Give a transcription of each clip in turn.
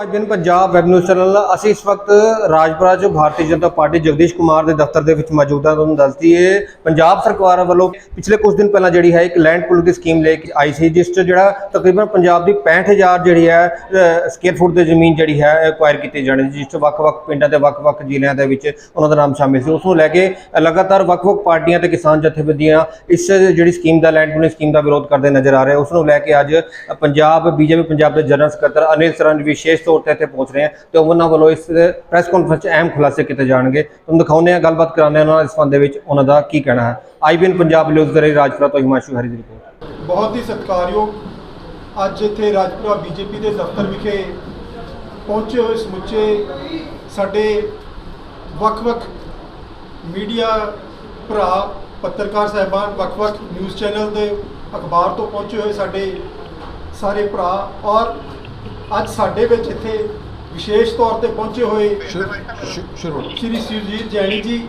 IBN Punjab web news channel ਅਸੀਂ ਇਸ ਵਕਤ ਰਾਜਪੁਰਾ ਚ ਭਾਰਤੀ ਜਨਤਾ ਪਾਰਟੀ ਜਗਦੀਸ਼ ਕੁਮਾਰ ਦੇ ਦਫ਼ਤਰ ਦੇ ਵਿੱਚ ਮੌਜੂਦ ਹਾਂ। ਤੁਹਾਨੂੰ ਦੱਸਦੀ ਹੈ ਪੰਜਾਬ ਸਰਕਾਰ ਵੱਲੋਂ ਪਿਛਲੇ ਕੁਝ ਦਿਨ ਪਹਿਲਾਂ ਜਿਹੜੀ ਹੈ ਇੱਕ ਲੈਂਡ ਪੁਲਿੰਗ ਦੀ ਸਕੀਮ ਲੈ ਕੇ ਆਈ ਸੀ ਜਿਸ 'ਚ ਜਿਹੜਾ ਤਕਰੀਬਨ ਪੰਜਾਬ ਦੀ 65000 ਜਿਹੜੀ ਹੈ ਸਕੁਅਰ ਫੁੱਟ ਦੀ ਜ਼ਮੀਨ ਜਿਹੜੀ ਹੈ ਐਕਵਾਇਰ ਕੀਤੀ ਜਾਣੀ ਸੀ, ਜਿਸ 'ਚ ਵੱਖ-ਵੱਖ ਪਿੰਡਾਂ ਦੇ ਵੱਖ-ਵੱਖ ਜ਼ਿਲ੍ਹਿਆਂ ਦੇ ਵਿੱਚ ਉਹਨਾਂ ਦਾ ਨਾਮ ਸ਼ਾਮਿਲ ਸੀ। ਉਸ ਨੂੰ ਲੈ ਕੇ ਲਗਾਤਾਰ ਵੱਖ-ਵੱਖ ਪਾਰਟੀਆਂ ਤੇ ਕਿਸਾਨ ਜਥੇਬੰਦੀਆਂ ਇਸ ਜਿਹੜੀ ਸਕੀਮ ਦਾ ਲੈਂਡ ਪੁਲਿੰਗ ਸਕੀਮ ਦਾ ਵਿਰੋਧ ਕਰਦੇ ਨਜ਼ਰ ਆ ਰਹੇ। ਉਸ ਨੂੰ ਲੈ ਕੇ ਅੱਜ ਪੰਜਾਬ ਬੀਜੇਪੀ ਪੰਜਾਬ ਦੇ ਜਨਰਲ ਸਕੱਤਰ ਅਨਿਲ ਸਰਨ ਵਿਸ਼ੇਸ਼ ਤੌਰ ਤੇ ਇੱਥੇ ਪਹੁੰਚ ਰਹੇ ਹਨ ਤੇ ਉਹਨਾਂ ਵੱਲੋਂ ਇਸ ਪ੍ਰੈਸ ਕਾਨਫਰੰਸ 'ਚ ਅਹਿਮ ਖੁਲਾਸੇ ਕੀਤੇ ਜਾਣਗੇ। ਤੁਹਾਨੂੰ ਦਿਖਾਉਂਦੇ ਹਾਂ, ਗੱਲਬਾਤ ਕਰਾਉਂਦੇ ਹਾਂ ਉਹਨਾਂ ਇਸ ਸੰਬੰਧ ਦੇ ਵਿੱਚ ਉਹਨਾਂ ਦਾ ਕੀ ਕਹਿਣਾ ਹੈ। ਆਈਬੀਐਨ ਪੰਜਾਬ ਨਿਊਜ਼ ਦੇ ਲਈ ਰਾਜਪੁਰਾ ਤੋਂ ਹਿਮਾਂਸ਼ੂ ਹਰੀ ਦੀ ਰਿਪੋਰਟ ਬਹੁਤ ਹੀ ਸਤਿਕਾਰਯੋਗ ਅੱਜ ਇੱਥੇ ਰਾਜਪੁਰਾ ਬੀਜੇਪੀ ਦੇ ਦਫ਼ਤਰ ਵਿਖੇ ਪਹੁੰਚੇ ਹੋਏ ਸਮੁੱਚੇ ਸਾਡੇ ਵੱਖ-ਵੱਖ ਮੀਡੀਆ ਭਰਾ, ਪੱਤਰਕਾਰ ਸਹਿਬਾਨ, ਵੱਖ-ਵੱਖ ਨਿਊਜ਼ ਚੈਨਲ ਦੇ ਅਖਬਾਰ ਤੋਂ ਪਹੁੰਚੇ ਹੋਏ ਸਾਡੇ ਸਾਰੇ ਭਰਾ ਔਰ ਅੱਜ ਸਾਡੇ ਵਿੱਚ ਇੱਥੇ ਵਿਸ਼ੇਸ਼ ਤੌਰ ਤੇ ਪਹੁੰਚੇ ਹੋਏ ਸ਼ੁਰੂ ਸ਼੍ਰੀ ਸੁਰਜੀਤ ਜੈਣੀ ਜੀ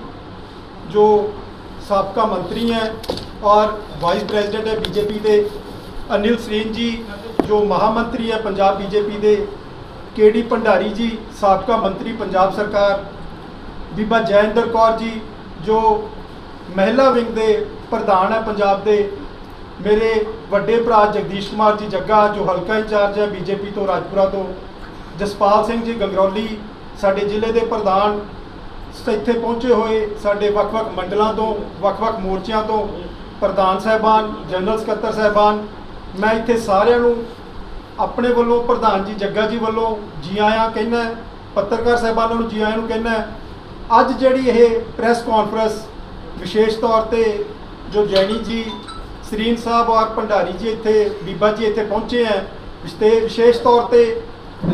ਜੋ ਸਾਬਕਾ ਮੰਤਰੀ ਹੈ ਔਰ ਵਾਈਸ ਪ੍ਰੈਜ਼ੀਡੈਂਟ ਹੈ ਬੀਜੇਪੀ ਦੇ ਅਨਿਲ ਸਰੀਨ ਜੀ ਜੋ ਮਹਾਮੰਤਰੀ ਹੈ ਪੰਜਾਬ ਬੀਜੇਪੀ ਦੇ ਕੇਡੀ ਭੰਡਾਰੀ ਜੀ ਸਾਬਕਾ ਮੰਤਰੀ ਪੰਜਾਬ ਸਰਕਾਰ ਬੀਬਾ ਜੈਇੰਦਰ ਕੌਰ ਜੀ ਜੋ ਮਹਿਲਾ ਵਿੰਗ ਦੇ ਪ੍ਰਧਾਨ ਹੈ ਪੰਜਾਬ ਦੇ ਮੇਰੇ ਵੱਡੇ ਭਰਾ ਜਗਦੀਸ਼ ਕੁਮਾਰ ਜੀ ਜੱਗਾ, ਜੋ ਹਲਕਾ ਇੰਚਾਰਜ ਹੈ ਬੀਜੇਪੀ ਤੋਂ, ਰਾਜਪੁਰਾ ਤੋਂ, ਜਸਪਾਲ ਸਿੰਘ ਜੀ ਗੰਗਰੌਲੀ, ਸਾਡੇ ਜ਼ਿਲ੍ਹੇ ਦੇ ਪ੍ਰਧਾਨ ਇੱਥੇ ਪਹੁੰਚੇ ਹੋਏ, ਸਾਡੇ ਵੱਖ-ਵੱਖ ਮੰਡਲਾਂ ਤੋਂ, ਵੱਖ-ਵੱਖ ਮੋਰਚਿਆਂ ਤੋਂ, ਪ੍ਰਧਾਨ ਸਾਹਿਬਾਨ, ਜਨਰਲ ਸਕੱਤਰ ਸਾਹਿਬਾਨ, ਮੈਂ ਇੱਥੇ ਸਾਰਿਆਂ ਨੂੰ ਆਪਣੇ ਵੱਲੋਂ, ਪ੍ਰਧਾਨ ਜੀ ਜੱਗਾ ਜੀ ਵੱਲੋਂ ਜੀ ਆਇਆਂ ਕਹਿਣਾ ਪੱਤਰਕਾਰ ਸਾਹਿਬਾਨਾਂ ਨੂੰ ਜੀ ਆਇਆਂ ਨੂੰ ਕਹਿਣਾ ਅੱਜ ਜਿਹੜੀ ਇਹ ਪ੍ਰੈਸ ਕਾਨਫਰੰਸ ਵਿਸ਼ੇਸ਼ ਤੌਰ ਤੇ ਜੋ ਜੈਨੀ ਜੀ ਸਰੀਨ ਸਾਹਿਬ ਔਰ ਭੰਡਾਰੀ ਜੀ ਇੱਥੇ, ਬੀਬਾ ਜੀ ਇੱਥੇ ਪਹੁੰਚੇ ਹੈ। ਤੇ ਵਿਸ਼ੇਸ਼ ਤੌਰ ਤੇ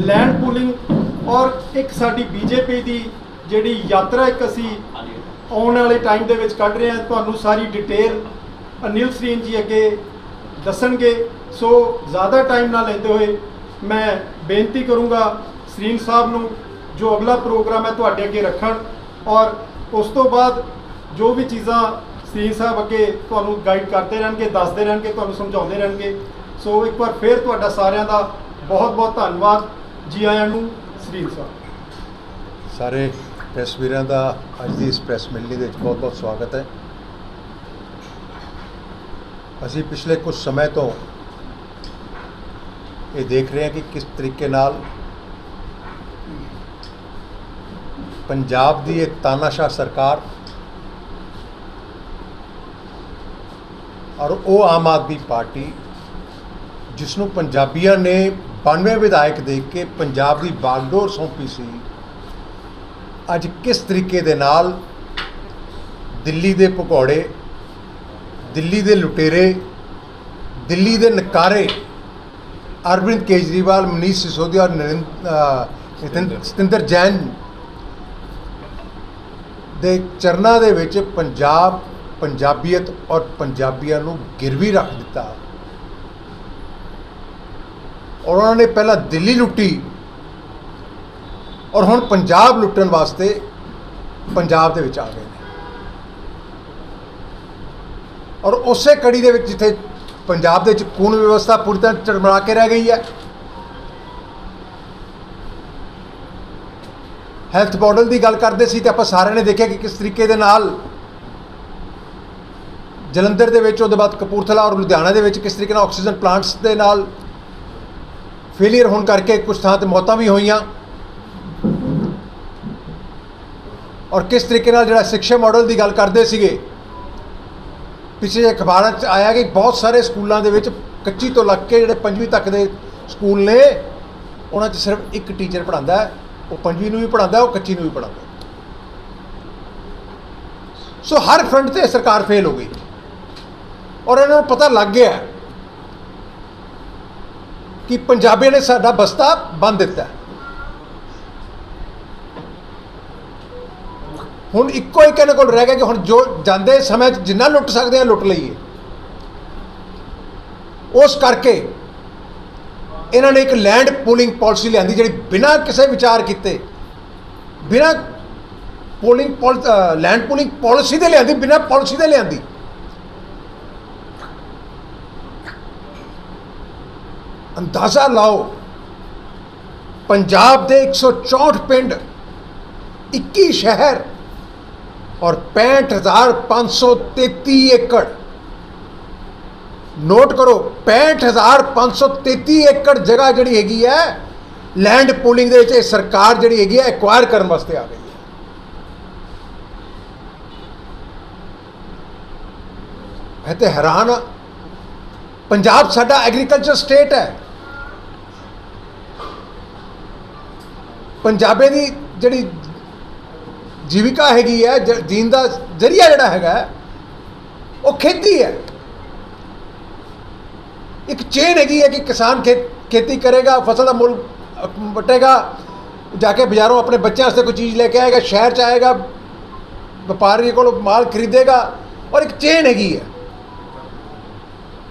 ਲੈਂਡ ਪੂਲਿੰਗ ਔਰ ਇੱਕ ਸਾਡੀ ਬੀਜੇਪੀ ਦੀ ਜਿਹੜੀ ਯਾਤਰਾ ਇੱਕ ਅਸੀਂ ਆਉਣ ਵਾਲੇ ਟਾਈਮ ਦੇ ਵਿੱਚ ਕੱਢ ਰਹੇ ਹਾਂ। ਤੁਹਾਨੂੰ ਸਾਰੀ ਡਿਟੇਲ ਅਨਿਲ ਸਰੀਨ ਜੀ ਅੱਗੇ ਦੱਸਣਗੇ। ਸੋ ਜ਼ਿਆਦਾ ਟਾਈਮ ਨਾ ਲੈਂਦੇ ਹੋਏ ਮੈਂ ਬੇਨਤੀ ਕਰੂੰਗਾ ਸਰੀਨ ਸਾਹਿਬ ਨੂੰ, ਜੋ ਅਗਲਾ ਪ੍ਰੋਗਰਾਮ ਹੈ ਤੁਹਾਡੇ ਅੱਗੇ ਰੱਖਣ ਔਰ ਉਸ ਤੋਂ ਬਾਅਦ ਜੋ ਵੀ ਚੀਜ਼ਾਂ ਸਰੀਨ ਸਾਹਿਬ ਅੱਗੇ ਤੁਹਾਨੂੰ ਗਾਈਡ ਕਰਦੇ ਰਹਿਣਗੇ, ਦੱਸਦੇ ਰਹਿਣਗੇ, ਤੁਹਾਨੂੰ ਸਮਝਾਉਂਦੇ ਰਹਿਣਗੇ। ਸੋ ਇੱਕ ਵਾਰ ਫੇਰ ਤੁਹਾਡਾ ਸਾਰਿਆਂ ਦਾ ਬਹੁਤ ਬਹੁਤ ਧੰਨਵਾਦ ਜੀ ਆਇਆਂ ਨੂੰ ਸਰੀਨ ਸਾਹਿਬ। ਸਾਰੇ ਪ੍ਰੈਸ ਵੀਰਾਂ ਦਾ ਅੱਜ ਦੀ ਇਸ ਪ੍ਰੈਸ ਮਿਲਣੀ ਦੇ ਵਿੱਚ ਬਹੁਤ-ਬਹੁਤ ਸਵਾਗਤ ਹੈ। ਅਸੀਂ ਪਿਛਲੇ ਕੁਝ ਸਮੇਂ ਤੋਂ ਇਹ ਦੇਖ ਰਹੇ ਹਾਂ ਕਿ ਕਿਸ ਤਰੀਕੇ ਨਾਲ ਪੰਜਾਬ ਦੀ ਇਹ ਤਾਨਾਸ਼ਾਹ ਸਰਕਾਰ ਔਰ ਉਹ ਆਮ ਆਦਮੀ ਪਾਰਟੀ ਜਿਸ ਨੂੰ ਪੰਜਾਬੀਆਂ ਨੇ 92 ਵਿਧਾਇਕ ਦੇ ਕੇ ਪੰਜਾਬ ਦੀ ਬਾਗਡੋਰ ਸੌਂਪੀ ਸੀ ਅੱਜ ਕਿਸ ਤਰੀਕੇ ਦੇ ਨਾਲ ਦਿੱਲੀ ਦੇ ਪਕੌੜੇ ਦਿੱਲੀ ਦੇ ਲੁਟੇਰੇ ਦਿੱਲੀ ਦੇ ਨਕਾਰੇ ਅਰਵਿੰਦ ਕੇਜਰੀਵਾਲ ਮਨੀਸ਼ ਸਿਸੋਦੀਆ ਔਰ ਨਰਿੰਦ- ਅਹ ਨਿਤਿਨ- ਸਤਿੰਦਰ ਜੈਨ ਦੇ ਚਰਨਾਂ ਦੇ ਵਿੱਚ ਪੰਜਾਬ ਪੰਜਾਬੀਅਤ ਔਰ ਪੰਜਾਬੀਆਂ ਨੂੰ ਗਿਰਵੀ ਰੱਖ ਦਿੱਤਾ। ਔਰ ਉਹਨਾਂ ਨੇ ਪਹਿਲਾਂ ਦਿੱਲੀ ਲੁੱਟੀ ਔਰ ਹੁਣ ਪੰਜਾਬ ਲੁੱਟਣ ਵਾਸਤੇ ਪੰਜਾਬ ਦੇ ਵਿੱਚ ਆ ਗਏ ਨੇ। ਔਰ ਉਸੇ ਕੜੀ ਦੇ ਵਿੱਚ ਜਿੱਥੇ ਪੰਜਾਬ ਦੇ ਵਿੱਚ ਕਾਨੂੰਨ ਵਿਵਸਥਾ ਪੂਰੀ ਤਰ੍ਹਾਂ ਚਰਮਰਾ ਕੇ ਰਹਿ ਗਈ ਹੈ ਹੈਲਥ ਮਾਡਲ ਦੀ ਗੱਲ ਕਰਦੇ ਸੀ ਤੇ ਆਪਾਂ ਸਾਰਿਆਂ ਨੇ ਦੇਖਿਆ ਕਿ ਕਿਸ ਤਰੀਕੇ ਦੇ ਨਾਲ ਜਲੰਧਰ ਦੇ ਵਿੱਚ, ਉਹਦੇ ਬਾਅਦ ਕਪੂਰਥਲਾ ਔਰ ਲੁਧਿਆਣਾ ਦੇ ਵਿੱਚ ਕਿਸ ਤਰੀਕੇ ਨਾਲ ਆਕਸੀਜਨ ਪਲਾਂਟਸ ਦੇ ਨਾਲ ਫੇਲਿਅਰ ਹੋਣ ਕਰਕੇ ਕੁਝ ਥਾਂ ਤੇ ਮੌਤਾਂ ਵੀ ਹੋਈਆਂ? ਔਰ ਕਿਸ ਤਰੀਕੇ ਨਾਲ ਜਿਹੜਾ ਸਿੱਖਿਆ ਮਾਡਲ ਦੀ ਗੱਲ ਕਰਦੇ ਸੀਗੇ? ਪਿਛਲੇ ਅਖਬਾਰਾਂ 'ਚ ਆਇਆ ਕਿ ਬਹੁਤ ਸਾਰੇ ਸਕੂਲਾਂ ਦੇ ਵਿੱਚ ਕੱਚੀ ਤੋਂ ਲੱਗ ਕੇ ਜਿਹੜੇ ਪੰਜਵੀਂ ਤੱਕ ਦੇ ਸਕੂਲ ਨੇ, ਉਹਨਾਂ 'ਚ ਸਿਰਫ ਇੱਕ ਟੀਚਰ ਪੜ੍ਹਾਉਂਦਾ ਉਹ ਪੰਜਵੀਂ ਨੂੰ ਵੀ ਪੜ੍ਹਾਉਂਦਾ, ਉਹ ਕੱਚੀ ਨੂੰ ਵੀ ਪੜ੍ਹਾਉਂਦਾ। ਸੋ ਹਰ ਫਰੰਟ ਤੇ ਸਰਕਾਰ ਫੇਲ ਹੋ ਗਈ। ਔਰ ਇਹਨਾਂ ਨੂੰ ਪਤਾ ਲੱਗ ਗਿਆ ਕਿ ਪੰਜਾਬੀਆਂ ਨੇ ਸਾਡਾ ਬਸਤਾ ਬੰਦ ਦਿੱਤਾ। ਹੁਣ ਇੱਕੋ ਇੱਕ ਇਹਨਾਂ ਕੋਲ ਰਹਿ ਗਿਆ ਕਿ ਹੁਣ ਜੋ ਜਾਂਦੇ ਸਮੇਂ 'ਚ ਜਿੰਨਾ ਲੁੱਟ ਸਕਦੇ ਆ, ਲੁੱਟ ਲਈਏ। ਉਸ ਕਰਕੇ ਇਹਨਾਂ ਨੇ ਇੱਕ ਲੈਂਡ ਪੂਲਿੰਗ ਪਾਲਿਸੀ ਲਿਆਂਦੀ, ਜਿਹੜੀ ਬਿਨਾਂ ਕਿਸੇ ਵਿਚਾਰ ਕੀਤੇ, ਬਿਨਾਂ ਪੂਲਿੰਗ ਲੈਂਡ ਪੂਲਿੰਗ ਪਾਲਿਸੀ ਦੇ ਲਿਆਂਦੀ, ਬਿਨਾਂ ਪਾਲਿਸੀ ਦੇ ਲਿਆਂਦੀ। ਅੰਦਾਜ਼ਾ ਲਾਓ, ਪੰਜਾਬ ਦੇ 164 ਪਿੰਡ 21 ਸ਼ਹਿਰ ਔਰ 65533 ਏਕੜ। ਨੋਟ ਕਰੋ 65533 ਏਕੜ ਜਗ੍ਹਾ ਜਿਹੜੀ ਹੈਗੀ ਹੈ ਲੈਂਡ ਪੂਲਿੰਗ ਦੇ ਵਿੱਚ ਇਹ ਸਰਕਾਰ ਜਿਹੜੀ ਹੈਗੀ ਹੈ ਐਕਵਾਇਰ ਕਰਨ ਵਾਸਤੇ ਆ ਗਈ ਹੈ। ਮੈਂ ਤੇ ਹੈਰਾਨ ਹਾਂ। ਪੰਜਾਬ ਸਾਡਾ ਐਗਰੀਕਲਚਰ ਸਟੇਟ ਹੈ। ਪੰਜਾਬੇ ਦੀ ਜਿਹੜੀ ਜੀਵਿਕਾ ਹੈਗੀ ਹੈ ਜ- ਜੀਣ ਦਾ ਜ਼ਰੀਆ ਜਿਹੜਾ ਹੈਗਾ ਹੈ, ਉਹ ਖੇਤੀ ਹੈ। ਇੱਕ ਚੇਨ ਹੈਗੀ ਹੈ ਕਿ ਕਿਸਾਨ ਖੇ- ਖੇਤੀ ਕਰੇਗਾ ਫਸਲ ਦਾ ਮੁੱਲ ਅ, ਵਟੇਗਾ ਜਾ ਕੇ ਬਾਜ਼ਾਰੋਂ ਆਪਣੇ ਬੱਚਿਆਂ ਵਾਸਤੇ ਕੋਈ ਚੀਜ਼ ਲੈ ਕੇ ਆਏਗਾ ਸ਼ਹਿਰ ਚ ਆਏਗਾ ਵਪਾਰੀ ਕੋਲੋਂ ਮਾਲ ਖਰੀਦੇਗਾ ਔਰ ਇੱਕ ਚੇਨ ਹੈਗੀ ਹੈ।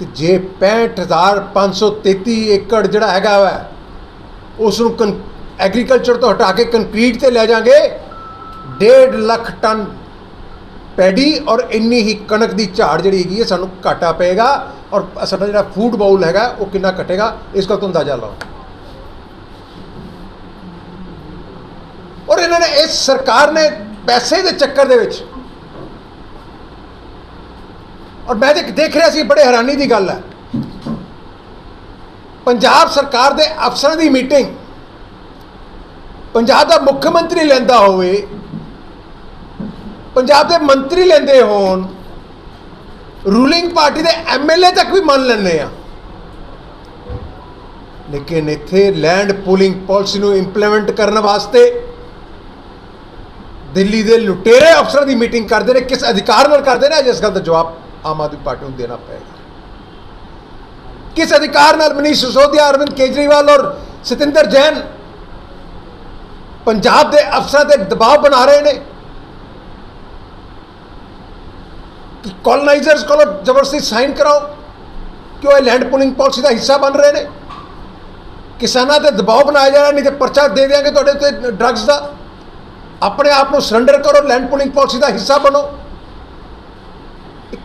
ਤੇ ਜੇ 65533 ਏਕੜ ਜਿਹੜਾ ਹੈਗਾ ਵਾ ਉਸ ਨੂੰ ਐਗਰੀਕਲਚਰ ਤੋਂ ਹਟਾ ਕੇ ਕੰਕਰੀਟ ਤੇ ਲੈ ਜਾਾਂਗੇ। 1.5 ਲੱਖ ਟਨ ਪੈਡੀ ਔਰ ਇੰਨੀ ਹੀ ਕਣਕ ਦੀ ਝਾੜ ਜਿਹੜੀ ਹੈਗੀ ਹੈ, ਸਾਨੂੰ ਘਾਟਾ ਪਏਗਾ ਔਰ ਸਾਡਾ ਜਿਹੜਾ ਫੂਡ ਬਾਉਲ ਹੈਗਾ, ਉਹ ਕਿੰਨਾ ਘਟੇਗਾ, ਇਸ ਦਾ ਤੋਂ ਅੰਦਾਜ਼ਾ ਲਾਓ। ਔਰ ਇਹਨਾਂ ਨੇ ਇਸ ਸਰਕਾਰ ਨੇ ਪੈਸੇ ਦੇ ਚੱਕਰ ਦੇ ਵਿੱਚ ਔਰ ਮੈਂ ਦੇਖ ਦੇਖ ਰਿਹਾ ਸੀ, ਬੜੇ ਹੈਰਾਨੀ ਦੀ ਗੱਲ ਹੈ। ਪੰਜਾਬ ਸਰਕਾਰ ਦੇ ਅਫਸਰਾਂ ਦੀ ਮੀਟਿੰਗ ਪੰਜਾਬ ਦਾ ਮੁੱਖ ਮੰਤਰੀ ਲੈਂਦਾ ਹੋਵੇ, ਪੰਜਾਬ ਦੇ ਮੰਤਰੀ ਲੈਂਦੇ ਹੋਣ, ਰੂਲਿੰਗ ਪਾਰਟੀ ਦੇ ਐਮਐਲਏ ਤੱਕ ਵੀ ਮੰਨ ਲੈਂਦੇ ਆ। ਲੇਕਿਨ ਇੱਥੇ ਲੈਂਡ ਪੂਲਿੰਗ ਪਾਲਿਸੀ ਨੂੰ ਇੰਪਲੀਮੈਂਟ ਕਰਨ ਵਾਸਤੇ ਦਿੱਲੀ ਦੇ ਲੁਟੇਰੇ ਅਫਸਰਾਂ ਦੀ ਮੀਟਿੰਗ ਕਰਦੇ ਨੇ, ਕਿਸ ਅਧਿਕਾਰ ਨਾਲ ਕਰਦੇ ਨੇ ਜਿਸ ਗੱਲ ਦਾ ਜਵਾਬ ਆਮ ਆਦਮੀ ਪਾਰਟੀ ਨੂੰ ਦੇਣਾ ਪਏਗਾ। ਕਿਸ ਅਧਿਕਾਰ ਨਾਲ ਮਨੀਸ਼ ਸਿਸੋਦੀਆ, ਅਰਵਿੰਦ ਕੇਜਰੀਵਾਲ ਔਰ ਸਤਿੰਦਰ ਜੈਨ ਪੰਜਾਬ ਦੇ ਅਫਸਰਾਂ ਤੇ ਦਬਾਅ ਬਣਾ ਰਹੇ ਨੇ। ਕਿ ਕੋਲੋਨਾਈਜ਼ਰਸ ਕੋਲੋਂ ਜ਼ਬਰਦਸਤੀ ਸਾਈਨ ਕਰਾਓ ਕਿ ਉਹ ਲੈਂਡ ਪੂਲਿੰਗ ਪਾਲਿਸੀ ਦਾ ਹਿੱਸਾ ਬਣ ਰਹੇ ਨੇ। ਕਿਸਾਨਾਂ ਤੇ ਦਬਾਅ ਬਣਾਇਆ ਜਾ ਰਿਹਾ, ਨਹੀਂ ਤੇ ਪਰਚਾ ਦੇ ਦੇਾਂਗੇ ਤੁਹਾਡੇ ਉੱਤੇ ਡਰੱਗਸ ਦਾ। ਆਪਣੇ ਆਪ ਨੂੰ ਸਰੈਂਡਰ ਕਰੋ ਲੈਂਡ ਪੂਲਿੰਗ ਪਾਲਿਸੀ ਦਾ ਹਿੱਸਾ ਬਣੋ।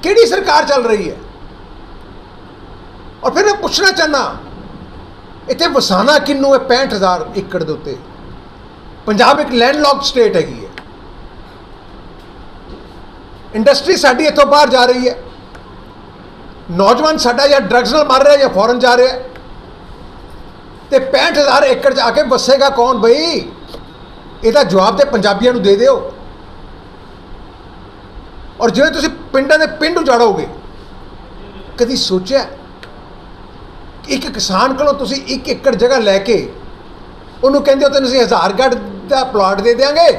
ਕਿਹੜੀ ਸਰਕਾਰ ਚੱਲ ਰਹੀ ਹੈ? ਔਰ ਫਿਰ ਮੈਂ ਪੁੱਛਣਾ ਚਾਹਨਾ ਇੱਥੇ ਵਸਾਨਾ ਕਿੰਨੂੰ ਹੈ? 65000 ਏਕੜ ਦੇ ਉੱਤੇ। ਪੰਜਾਬ ਇੱਕ ਲੈਂਡਲੌਕਡ ਸਟੇਟ ਹੈਗੀ ਹੈ। ਇੰਡਸਟਰੀ ਸਾਡੀ ਇੱਥੋਂ ਬਾਹਰ ਜਾ ਰਹੀ ਹੈ। ਨੌਜਵਾਨ ਸਾਡਾ ਜਾਂ ਡਰੱਗਸ ਨਾਲ ਮਰ ਰਿਹਾ ਜਾਂ ਫੋਰਨ ਜਾ ਰਿਹਾ ਹੈ। ਤੇ 65000 ਏਕੜ 'ਚ ਆ ਕੇ ਵਸੇਗਾ ਕੌਣ ਬਈ? ਇਹਦਾ ਜਵਾਬ ਤੇ ਪੰਜਾਬੀਆਂ ਨੂੰ ਦੇ ਦਿਓ। ਔਰ ਜਿਵੇਂ ਤੁਸੀਂ ਪਿੰਡਾਂ ਦੇ ਪਿੰਡ ਉਜਾੜੋਗੇ, ਕਦੀ ਸੋਚਿਆ ਇੱਕ ਕਿਸਾਨ ਕੋਲੋਂ ਤੁਸੀਂ 1 ਏਕੜ ਜਗ੍ਹਾ ਲੈ ਕੇ ਉਹਨੂੰ ਕਹਿੰਦੇ ਹੋ ਤੈਨੂੰ ਅਸੀਂ 1000 ਗੱਡ ਦਾ ਪਲਾਟ ਦੇ ਦੇਵਾਂਗੇ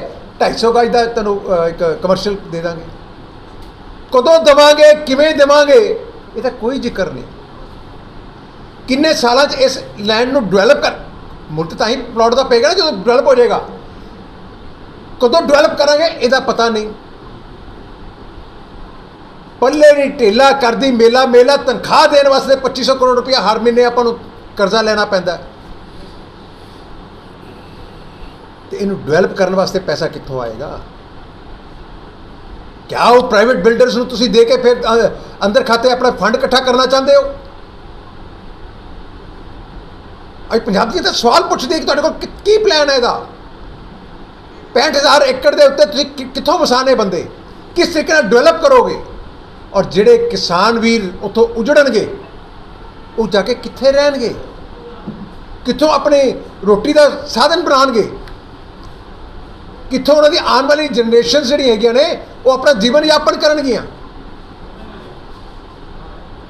250 ਗਜ ਦਾ ਤੈਨੂੰ ਇੱਕ ਕਮਰਸ਼ੀਅਲ ਦੇ ਦਾਂਗੇ ਕਦੋਂ ਦੇਵਾਂਗੇ, ਕਿਵੇਂ ਦੇਵਾਂਗੇ ਇਹਦਾ ਕੋਈ ਜ਼ਿਕਰ ਨਹੀਂ। ਕਿੰਨੇ ਸਾਲਾਂ 'ਚ ਇਸ ਲੈਂਡ ਨੂੰ ਡਿਵੈਲਪ ਕਰ ਮੁਲਕ ਤਾਂ ਹੀ ਪਲਾਟ ਦਾ ਪਏਗਾ ਨਾ ਜਦੋਂ ਡਿਵੈਲਪ ਹੋ ਜਾਏਗਾ। ਕਦੋਂ ਡਿਵੈਲਪ ਕਰਾਂਗੇ, ਇਹਦਾ ਪਤਾ ਨਹੀਂ। ਪੱਲੇ ਨਹੀਂ, ਢੇਲਾ ਕਰਦੀ, ਮੇਲਾ ਮੇਲਾ ਤਨਖਾਹ ਦੇਣ ਵਾਸਤੇ 2500 ਕਰੋੜ ਰੁਪਇਆ ਹਰ ਮਹੀਨੇ ਆਪਾਂ ਨੂੰ ਕਰਜ਼ਾ ਲੈਣਾ ਪੈਂਦਾ ਹੈ। ਤੇ ਇਹਨੂੰ ਡਿਵੈਲਪ ਕਰਨ ਵਾਸਤੇ ਪੈਸਾ ਕਿੱਥੋਂ ਆਏਗਾ? ਕਿਆ ਉਹ ਪ੍ਰਾਈਵੇਟ ਬਿਲਡਰਸ ਨੂੰ ਤੁਸੀਂ ਦੇ ਕੇ ਫਿਰ ਅੰਦਰ ਖਾਤੇ ਆਪਣਾ ਫੰਡ ਇਕੱਠਾ ਕਰਨਾ ਚਾਹੁੰਦੇ ਹੋ? ਅੱਜ ਪੰਜਾਬੀ ਤਾਂ ਸਵਾਲ ਪੁੱਛਦੇ ਕਿ ਤੁਹਾਡੇ ਕੋਲ ਕੀ- ਕੀ ਪਲਾਨ ਹੈ ਇਹਦਾ 65000 ਏਕੜ ਦੇ ਉੱਤੇ ਤੁਸੀਂ ਕਿ- ਕਿੱਥੋਂ ਵਸਾਣੇ ਬੰਦੇ? ਕਿਸ ਤਰੀਕੇ ਨਾਲ ਡਿਵੈਲਪ ਕਰੋਗੇ? ਔਰ ਜਿਹੜੇ ਕਿਸਾਨ ਵੀਰ ਉੱਥੋਂ ਉਜੜਨਗੇ, ਉਹ ਜਾ ਕੇ ਕਿੱਥੇ ਰਹਿਣਗੇ? ਕਿੱਥੋਂ ਆਪਣੇ ਰੋਟੀ ਦਾ ਸਾਧਨ ਬਣਾਉਣਗੇ? ਕਿੱਥੋਂ ਉਹਨਾਂ ਦੀ ਆਉਣ ਵਾਲੀ ਜਨਰੇਸ਼ਨ ਜਿਹੜੀ ਹੈਗੀਆਂ ਨੇ, ਉਹ ਆਪਣਾ ਜੀਵਨ ਯਾਪਨ ਕਰਨਗੀਆਂ।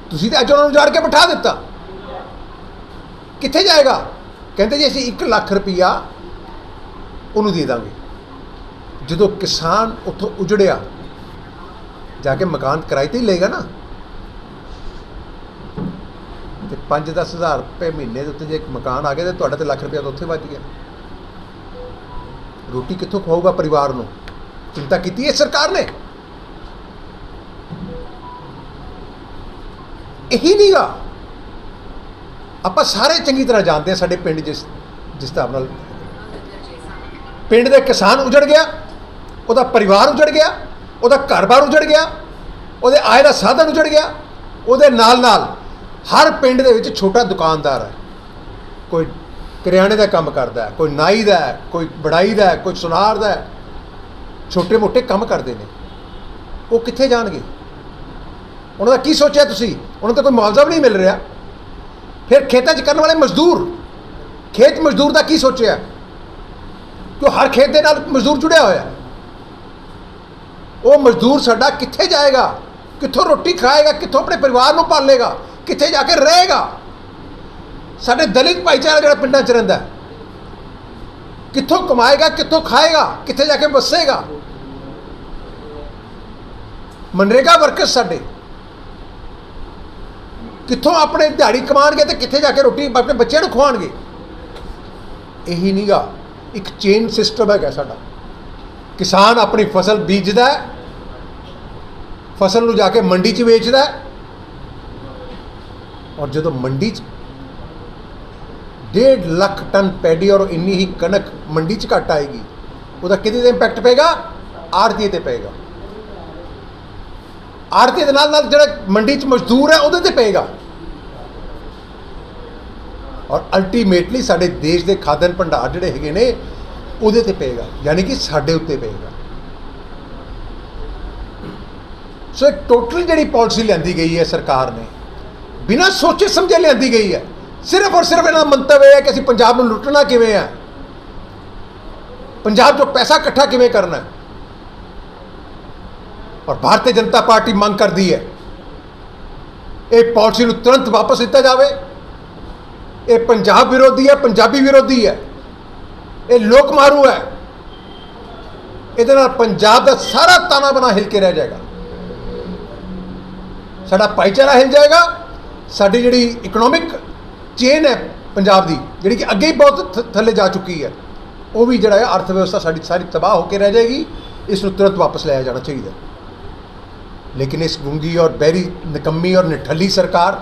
ਤੁਸੀਂ ਤਾਂ ਅੱਜ ਉਹਨਾਂ ਨੂੰ ਜਾੜ ਕੇ ਬਿਠਾ ਦਿੱਤਾ। ਕਿੱਥੇ ਜਾਏਗਾ? ਕਹਿੰਦੇ ਜੀ, ਅਸੀਂ 1 ਲੱਖ ਰੁਪਈਆ ਉਹਨੂੰ ਦੇ ਦਾਂਗੇ। ਜਦੋਂ ਕਿਸਾਨ ਉੱਥੋਂ ਉਜੜਿਆ, ਜਾ ਕੇ ਮਕਾਨ ਕਿਰਾਏ ਤੇ ਹੀ ਲਏਗਾ ਨਾ। ਤੇ 5-10 ਹਜ਼ਾਰ ਰੁਪਏ ਮਹੀਨੇ ਦੇ ਉੱਤੇ ਜੇ ਇੱਕ ਮਕਾਨ ਆ ਗਿਆ ਤੇ ਤੁਹਾਡਾ ਤੇ ਲੱਖ ਰੁਪਇਆ ਤਾਂ ਉੱਥੇ ਵੱਜ ਗਿਆ। ਰੋਟੀ ਕਿੱਥੋਂ ਖਵਾਊਗਾ ਪਰਿਵਾਰ ਨੂੰ? ਚਿੰਤਾ ਕੀਤੀ ਹੈ ਸਰਕਾਰ ਨੇ? ਇਹੀ ਨਹੀਂਗਾ। ਆਪਾਂ ਸਾਰੇ ਚੰਗੀ ਤਰ੍ਹਾਂ ਜਾਣਦੇ ਆ ਸਾਡੇ ਪਿੰਡ ਜਿਸ ਜਿਸ ਹਿਸਾਬ ਨਾਲ। ਪਿੰਡ ਦੇ ਕਿਸਾਨ ਉਜੜ ਗਿਆ, ਉਹਦਾ ਪਰਿਵਾਰ ਉਜੜ ਗਿਆ, ਉਹਦਾ ਘਰ-ਬਾਰ ਉਜੜ ਗਿਆ, ਉਹਦੇ ਆਏ ਦਾ ਸਾਧਨ ਉਜੜ ਗਿਆ, ਉਹਦੇ ਨਾਲ ਨਾਲ ਹਰ ਪਿੰਡ ਦੇ ਵਿੱਚ ਛੋਟਾ ਦੁਕਾਨਦਾਰ ਹੈ। ਕੋਈ ਕਰਿਆਣੇ ਦਾ ਕੰਮ ਕਰਦਾ ਕੋਈ ਨਾਈ ਦਾ ਕੋਈ ਬੜਾਈ ਦਾ ਕੋਈ ਸੁਨਾਰ ਦਾ ਛੋਟੇ ਮੋਟੇ ਕੰਮ ਕਰਦੇ ਨੇ। ਉਹ ਕਿੱਥੇ ਜਾਣਗੇ? ਉਹਨਾਂ ਦਾ ਕੀ ਸੋਚਿਆ ਤੁਸੀਂ? ਉਹਨਾਂ ਨੂੰ ਕੋਈ ਮੁਆਵਜ਼ਾ ਵੀ ਨਹੀਂ ਮਿਲ ਰਿਹਾ। ਫਿਰ ਖੇਤਾਂ 'ਚ ਕਰਨ ਵਾਲੇ ਮਜ਼ਦੂਰ, ਖੇਤ ਮਜ਼ਦੂਰ ਦਾ ਕੀ ਸੋਚਿਆ? ਕਿ ਹਰ ਖੇਤ ਦੇ ਨਾਲ ਮਜ਼ਦੂਰ ਜੁੜਿਆ ਹੋਇਆ ਉਹ ਮਜ਼ਦੂਰ ਸਾਡਾ ਕਿੱਥੇ ਜਾਏਗਾ? ਕਿੱਥੋਂ ਰੋਟੀ ਖਾਏਗਾ ਕਿੱਥੋਂ ਆਪਣੇ ਪਰਿਵਾਰ ਨੂੰ ਪਾਲੇਗਾ? ਕਿੱਥੇ ਜਾ ਕੇ ਰਹੇਗਾ? ਸਾਡੇ ਦਲਿਤ ਭਾਈਚਾਰਾ ਜਿਹੜਾ ਪਿੰਡਾਂ 'ਚ ਰਹਿੰਦਾ ਕਿੱਥੋਂ ਕਮਾਏਗਾ, ਕਿੱਥੋਂ ਖਾਏਗਾ, ਕਿੱਥੇ ਜਾ ਕੇ ਵਸੇਗਾ? ਮਨਰੇਗਾ ਵਰਕਰ ਸਾਡੇ। ਕਿੱਥੋਂ ਆਪਣੇ ਦਿਹਾੜੀ ਕਮਾਣਗੇ ਤੇ ਕਿੱਥੇ ਜਾ ਕੇ ਰੋਟੀ, ਆਪਣੇ ਬੱਚਿਆਂ ਨੂੰ ਖਵਾਉਣਗੇ ਇਹੀ ਨਹੀਂਗਾ ਇੱਕ ਚੇਨ ਸਿਸਟਮ ਹੈਗਾ ਸਾਡਾ। ਕਿਸਾਨ ਆਪਣੀ ਫਸਲ ਬੀਜਦਾ ਹੈ, ਫਸਲ ਨੂੰ ਜਾ ਕੇ ਮੰਡੀ 'ਚ ਵੇਚਦਾ ਹੈ। ਔਰ ਜਦੋਂ ਮੰਡੀ 'ਚ ਡੇਢ ਲੱਖ ਟਨ ਪੈਡੀ ਔਰ ਇੰਨੀ ਹੀ ਕਣਕ ਮੰਡੀ 'ਚ ਘਟ ਆਏਗੀ। ਉਹਦਾ ਕਿਹਦੇ ਤੇ ਇੰਪੈਕਟ ਪਏਗਾ? ਆੜਤੀ ਤੇ ਪਏਗਾ। ਆੜਤੀ ਦੇ ਨਾਲ ਨਾਲ ਜਿਹੜਾ ਮੰਡੀ 'ਚ ਮਜ਼ਦੂਰ ਹੈ, ਉਹਦੇ ਤੇ ਪਏਗਾ। ਔਰ ਅਲਟੀਮੇਟਲੀ ਸਾਡੇ ਦੇਸ਼ ਦੇ ਖਾਦਨ ਭੰਡਾਰ ਜਿਹੜੇ ਹੈਗੇ ਨੇ, ਉਹਦੇ ਤੇ ਪਏਗਾ। ਯਾਨੀ ਕਿ ਸਾਡੇ ਉੱਤੇ ਪਏਗਾ। ਸੋ ਇਹ ਟੋਟਲ ਜਿਹੜੀ ਪਾਲਿਸੀ ਲਿਆਂਦੀ ਗਈ ਹੈ ਸਰਕਾਰ ਨੇ, ਬਿਨਾਂ ਸੋਚੇ ਸਮਝੇ ਲਿਆਂਦੀ ਗਈ ਹੈ। ਸਿਰਫ ਔਰ ਸਿਰਫ ਇਹਨਾਂ ਦਾ ਮੰਤਵ ਇਹ ਹੈ ਕਿ ਅਸੀਂ ਪੰਜਾਬ ਨੂੰ ਲੁੱਟਣਾ ਕਿਵੇਂ ਹੈ ਪੰਜਾਬ 'ਚੋਂ ਪੈਸਾ ਇਕੱਠਾ ਕਿਵੇਂ ਕਰਨਾ? ਹੈ ਔਰ ਭਾਰਤੀ ਜਨਤਾ ਪਾਰਟੀ ਮੰਗ ਕਰਦੀ ਹੈ, ਇਹ ਪਾਲਿਸੀ ਨੂੰ ਤੁਰੰਤ ਵਾਪਸ ਲਿੱਤਾ ਜਾਵੇ। ਇਹ ਪੰਜਾਬ ਵਿਰੋਧੀ ਹੈ, ਪੰਜਾਬੀ ਵਿਰੋਧੀ ਹੈ। ਇਹ ਲੋਕ ਮਾਰੂ ਹੈ। ਇਹਦੇ ਨਾਲ ਪੰਜਾਬ ਦਾ ਸਾਰਾ ਤਾਣਾ ਬਣਾ ਹਿਲ ਕੇ ਰਹਿ ਜਾਏਗਾ। ਸਾਡਾ ਭਾਈਚਾਰਾ ਹਿਲ ਜਾਏਗਾ। ਸਾਡੀ ਜਿਹੜੀ ਇਕਨੋਮਿਕ ਚੇਨ ਹੈ ਪੰਜਾਬ ਦੀ, ਜਿਹੜੀ ਕਿ ਅੱਗੇ ਹੀ ਬਹੁਤ ਥ- ਥੱਲੇ ਜਾ ਚੁੱਕੀ ਹੈ। ਉਹ ਵੀ ਜਿਹੜਾ ਹੈ ਅਰਥ ਵਿਵਸਥਾ ਸਾਡੀ ਸਾਰੀ ਤਬਾਹ ਹੋ ਕੇ ਰਹਿ ਜਾਏਗੀ, ਇਸ ਨੂੰ ਤੁਰੰਤ ਵਾਪਸ ਲਿਆਇਆ ਜਾਣਾ ਚਾਹੀਦਾ ਲੇਕਿਨ ਇਸ ਗੁੰਗੀ ਔਰ ਬੈਰੀ ਨਿਕੰਮੀ ਔਰ ਨਿਠੱਲੀ ਸਰਕਾਰ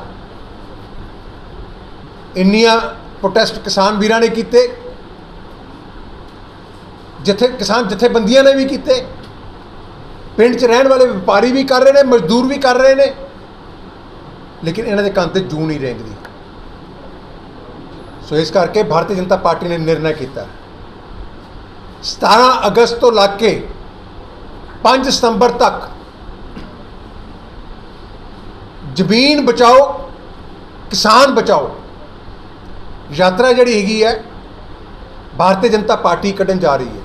ਇੰਨੀਆਂ ਪ੍ਰੋਟੈਸਟ ਕਿਸਾਨ ਵੀਰਾਂ ਨੇ ਕੀਤੇ, ਜਿੱਥੇ, ਕਿਸਾਨ ਜਥੇਬੰਦੀਆਂ ਨੇ ਵੀ ਕੀਤੇ, ਪਿੰਡ 'ਚ ਰਹਿਣ ਵਾਲੇ ਵਪਾਰੀ ਵੀ ਕਰ ਰਹੇ ਨੇ, ਮਜ਼ਦੂਰ ਵੀ ਕਰ ਰਹੇ ਨੇ, ਲੇਕਿਨ ਇਹਨਾਂ ਦੇ ਕੰਨ ਤੇ ਜੂ ਨਹੀਂ ਰੇਂਗਦੀ। ਸੋ ਇਸ ਕਰਕੇ ਭਾਰਤੀ ਜਨਤਾ ਪਾਰਟੀ ਨੇ ਨਿਰਣਾ ਕੀਤਾ। 17 ਅਗਸਤ ਤੋਂ ਲੱਗ ਕੇ 5 ਸਤੰਬਰ ਤੱਕ ਜ਼ਮੀਨ ਬਚਾਓ, ਕਿਸਾਨ ਬਚਾਓ ਯਾਤਰਾ ਜਿਹੜੀ ਹੈਗੀ ਹੈ, ਭਾਰਤੀ ਜਨਤਾ ਪਾਰਟੀ ਕੱਢਣ ਜਾ ਰਹੀ ਹੈ।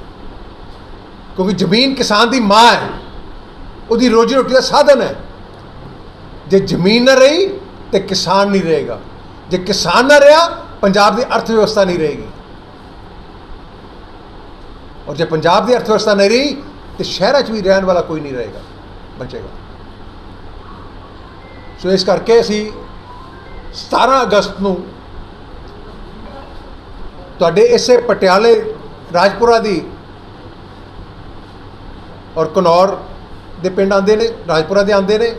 ਕਿਉਂਕਿ ਜ਼ਮੀਨ ਕਿਸਾਨ ਦੀ ਮਾਂ ਹੈ, ਉਹਦੀ ਰੋਜੀ ਰੋਟੀ ਦਾ ਸਾਧਨ ਹੈ। ਜੇ ਜ਼ਮੀਨ ਨਾ ਰਹੀ, ਤੇ ਕਿਸਾਨ ਨਹੀਂ ਰਹੇਗਾ। ਜੇ ਕਿਸਾਨ ਨਾ ਰਿਹਾ ਪੰਜਾਬ ਦੀ ਅਰਥ ਵਿਵਸਥਾ ਨਹੀਂ ਰਹੇਗੀ। ਔਰ ਜੇ ਪੰਜਾਬ ਦੀ ਅਰਥ ਵਿਵਸਥਾ ਨਹੀਂ ਰਹੀ, ਤੇ ਸ਼ਹਿਰਾਂ 'ਚ ਵੀ ਰਹਿਣ ਵਾਲਾ ਕੋਈ ਨਹੀਂ ਰਹੇਗਾ, ਬਚੇਗਾ। ਸੋ ਇਸ ਕਰਕੇ ਅਸੀਂ 17 ਅਗਸਤ ਨੂੰ ਤੁਹਾਡੇ ਇਸੇ ਪਟਿਆਲੇ, ਰਾਜਪੁਰਾ ਦੀ ਔਰ ਕਨੌਰ ਦੇ ਪਿੰਡ ਆਉਂਦੇ ਨੇ, ਰਾਜਪੁਰਾ ਦੇ ਆਉਂਦੇ ਨੇ,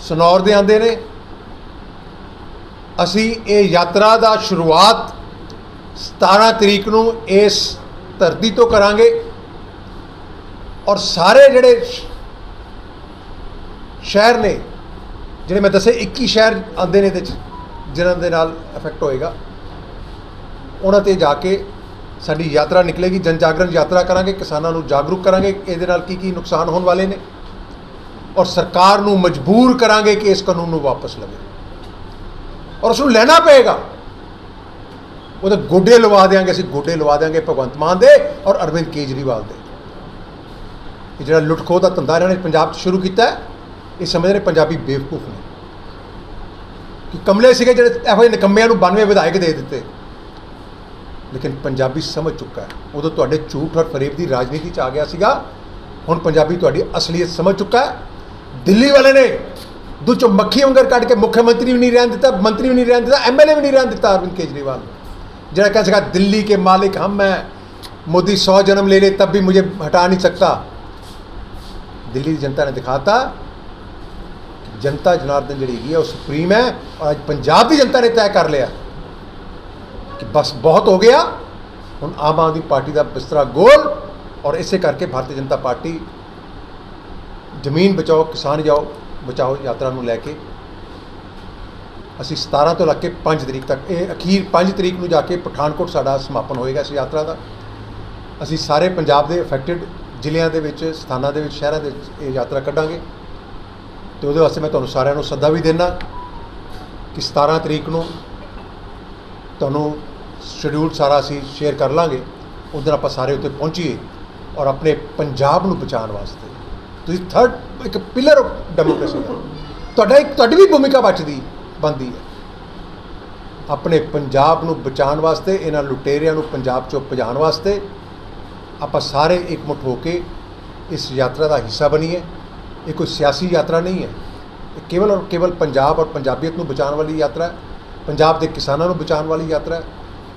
ਸਨੌਰ ਦੇ ਆਉਂਦੇ ਨੇ ਅਸੀਂ ਇਹ ਯਾਤਰਾ ਦਾ ਸ਼ੁਰੂਆਤ 17 ਤਰੀਕ ਨੂੰ ਇਸ ਧਰਤੀ ਤੋਂ ਕਰਾਂਗੇ ਔਰ ਸਾਰੇ ਜਿਹੜੇ ਸ਼ਹਿਰ ਨੇ, ਜਿਹੜੇ ਮੈਂ ਦੱਸੇ 21 ਸ਼ਹਿਰ ਆਉਂਦੇ ਨੇ ਇਹਦੇ 'ਚ, ਜਿਨ੍ਹਾਂ ਦੇ ਨਾਲ ਇਫੈਕਟ ਹੋਏਗਾ, ਉਹਨਾਂ ਤੇ ਜਾ ਕੇ ਸਾਡੀ ਯਾਤਰਾ ਨਿਕਲੇਗੀ, ਜਨ ਜਾਗਰਣ ਯਾਤਰਾ ਕਰਾਂਗੇ, ਕਿਸਾਨਾਂ ਨੂੰ ਜਾਗਰੂਕ ਕਰਾਂਗੇ ਇਹਦੇ ਨਾਲ ਕੀ ਕੀ ਨੁਕਸਾਨ ਹੋਣ ਵਾਲੇ ਨੇ ਔਰ ਸਰਕਾਰ ਨੂੰ ਮਜਬੂਰ ਕਰਾਂਗੇ ਕਿ ਇਸ ਕਾਨੂੰਨ ਨੂੰ ਵਾਪਸ ਲਵੇ। ਔਰ ਉਸ ਨੂੰ ਲੈਣਾ ਪਏਗਾ। ਉਹਦੇ ਗੋਡੇ ਲਵਾ ਦੇਾਂਗੇ ਅਸੀਂ ਗੋਡੇ ਲਵਾ ਦੇਾਂਗੇ ਭਗਵੰਤ ਮਾਨ ਦੇ ਔਰ ਅਰਵਿੰਦ ਕੇਜਰੀਵਾਲ ਦੇ। ਇਹ ਜਿਹੜਾ ਲੁੱਟ ਖੋਹ ਦਾ ਧੰਦਾ ਇਹਨਾਂ ਨੇ ਪੰਜਾਬ 'ਚ ਸ਼ੁਰੂ ਕੀਤਾ ਇਹ ਸਮਝਦੇ ਨੇ ਪੰਜਾਬੀ ਬੇਵਕੂਫ ਨੇ। ਕਿ ਕਮਲੇ ਸੀਗੇ ਜਿਹੜੇ ਇਹੋ ਜਿਹੇ ਨਿਕੰਮਿਆਂ ਨੂੰ 92 ਵਿਧਾਇਕ ਦੇ ਦਿੱਤੇ। ਲੇਕਿਨ ਪੰਜਾਬੀ ਸਮਝ ਚੁੱਕਾ ਹੈ। ਉਦੋਂ ਤੁਹਾਡੇ ਝੂਠ ਔਰ ਫਰੇਬ ਦੀ ਰਾਜਨੀਤੀ ਚ ਆ ਗਿਆ ਸੀਗਾ, ਹੁਣ ਪੰਜਾਬੀ ਤੁਹਾਡੀ ਅਸਲੀਅਤ ਸਮਝ ਚੁੱਕਾ ਹੈ। ਦਿੱਲੀ ਵਾਲੇ ਨੇ दो चो मक्खियों कट के मुख्यमंत्री भी नहीं रहन दिता, मंत्री भी नहीं रहता एम एल ए भी नहीं रहन दिता अरविंद केजरीवाल। जरा कह सका, दिल्ली के मालिक हम मैं मोदी सौ जन्म ले ले, तब भी मुझे हटा नहीं सकता। दिल्ली की जनता ने दिखाता जनता जनार्दन जी है सुप्रीम है, और अब पंजाब की जनता ने तय कर लिया कि बस बहुत हो गया हम आम आदमी पार्टी का बिस्तरा गोल, और इसे करके भारतीय जनता पार्टी ज़मीन बचाओ, किसान जाओ। ਬਚਾਓ ਯਾਤਰਾ ਨੂੰ ਲੈ ਕੇ। ਅਸੀਂ 17 ਤੋਂ ਲੱਗ ਕੇ 5 ਤਰੀਕ ਤੱਕ, ਇਹ ਅਖੀਰ 5 ਤਰੀਕ ਨੂੰ ਜਾ ਕੇ ਪਠਾਨਕੋਟ ਸਾਡਾ ਸਮਾਪਨ ਹੋਏਗਾ ਇਸ ਯਾਤਰਾ ਦਾ। ਅਸੀਂ ਸਾਰੇ ਪੰਜਾਬ ਦੇ ਅਫੈਕਟਡ ਜ਼ਿਲ੍ਹਿਆਂ ਦੇ ਵਿੱਚ, ਸਥਾਨਾਂ ਦੇ ਵਿੱਚ, ਸ਼ਹਿਰਾਂ ਦੇ ਵਿੱਚ ਇਹ ਯਾਤਰਾ ਕੱਢਾਂਗੇ। ਤੇ ਉਹਦੇ ਵਾਸਤੇ ਮੈਂ ਤੁਹਾਨੂੰ ਸਾਰਿਆਂ ਨੂੰ ਸੱਦਾ ਵੀ ਦੇਣਾ ਕਿ 17 ਤਰੀਕ ਨੂੰ ਤੁਹਾਨੂੰ ਸ਼ਡਿਊਲ ਸਾਰਾ ਅਸੀਂ ਸ਼ੇਅਰ ਕਰ ਲਾਂਗੇ। ਉਸ ਆਪਾਂ ਸਾਰੇ ਉੱਤੇ ਪਹੁੰਚੀਏ ਔਰ ਆਪਣੇ ਪੰਜਾਬ ਨੂੰ ਬਚਾਉਣ ਵਾਸਤੇ। ਤੁਸੀਂ ਥਰਡ ਇੱਕ ਪਿਲਰ ਆਫ ਡੈਮੋਕ੍ਰੇਸੀ ਹੈ। ਤੁਹਾਡਾ ਇੱਕ ਤੁਹਾਡੀ ਵੀ ਭੂਮਿਕਾ ਬਚਦੀ ਬੰਦੀ ਹੈ। ਆਪਣੇ ਪੰਜਾਬ ਨੂੰ ਬਚਾਉਣ ਵਾਸਤੇ, ਇਹਨਾਂ ਲੁਟੇਰਿਆਂ ਨੂੰ ਪੰਜਾਬ ਚੋਂ ਭਜਾਉਣ ਵਾਸਤੇ, ਆਪਾਂ ਸਾਰੇ ਇਕਮੁੱਠ ਹੋ ਕੇ ਇਸ ਯਾਤਰਾ ਦਾ ਹਿੱਸਾ ਬਣੀਏ। ਇਹ ਕੋਈ ਸਿਆਸੀ ਯਾਤਰਾ ਨਹੀਂ ਹੈ। ਇਹ ਕੇਵਲ ਔਰ ਕੇਵਲ ਪੰਜਾਬ ਔਰ ਪੰਜਾਬੀਅਤ ਨੂੰ ਬਚਾਉਣ ਵਾਲੀ ਯਾਤਰਾ ਹੈ। ਪੰਜਾਬ ਦੇ ਕਿਸਾਨਾਂ ਨੂੰ ਬਚਾਉਣ ਵਾਲੀ ਯਾਤਰਾ ਹੈ।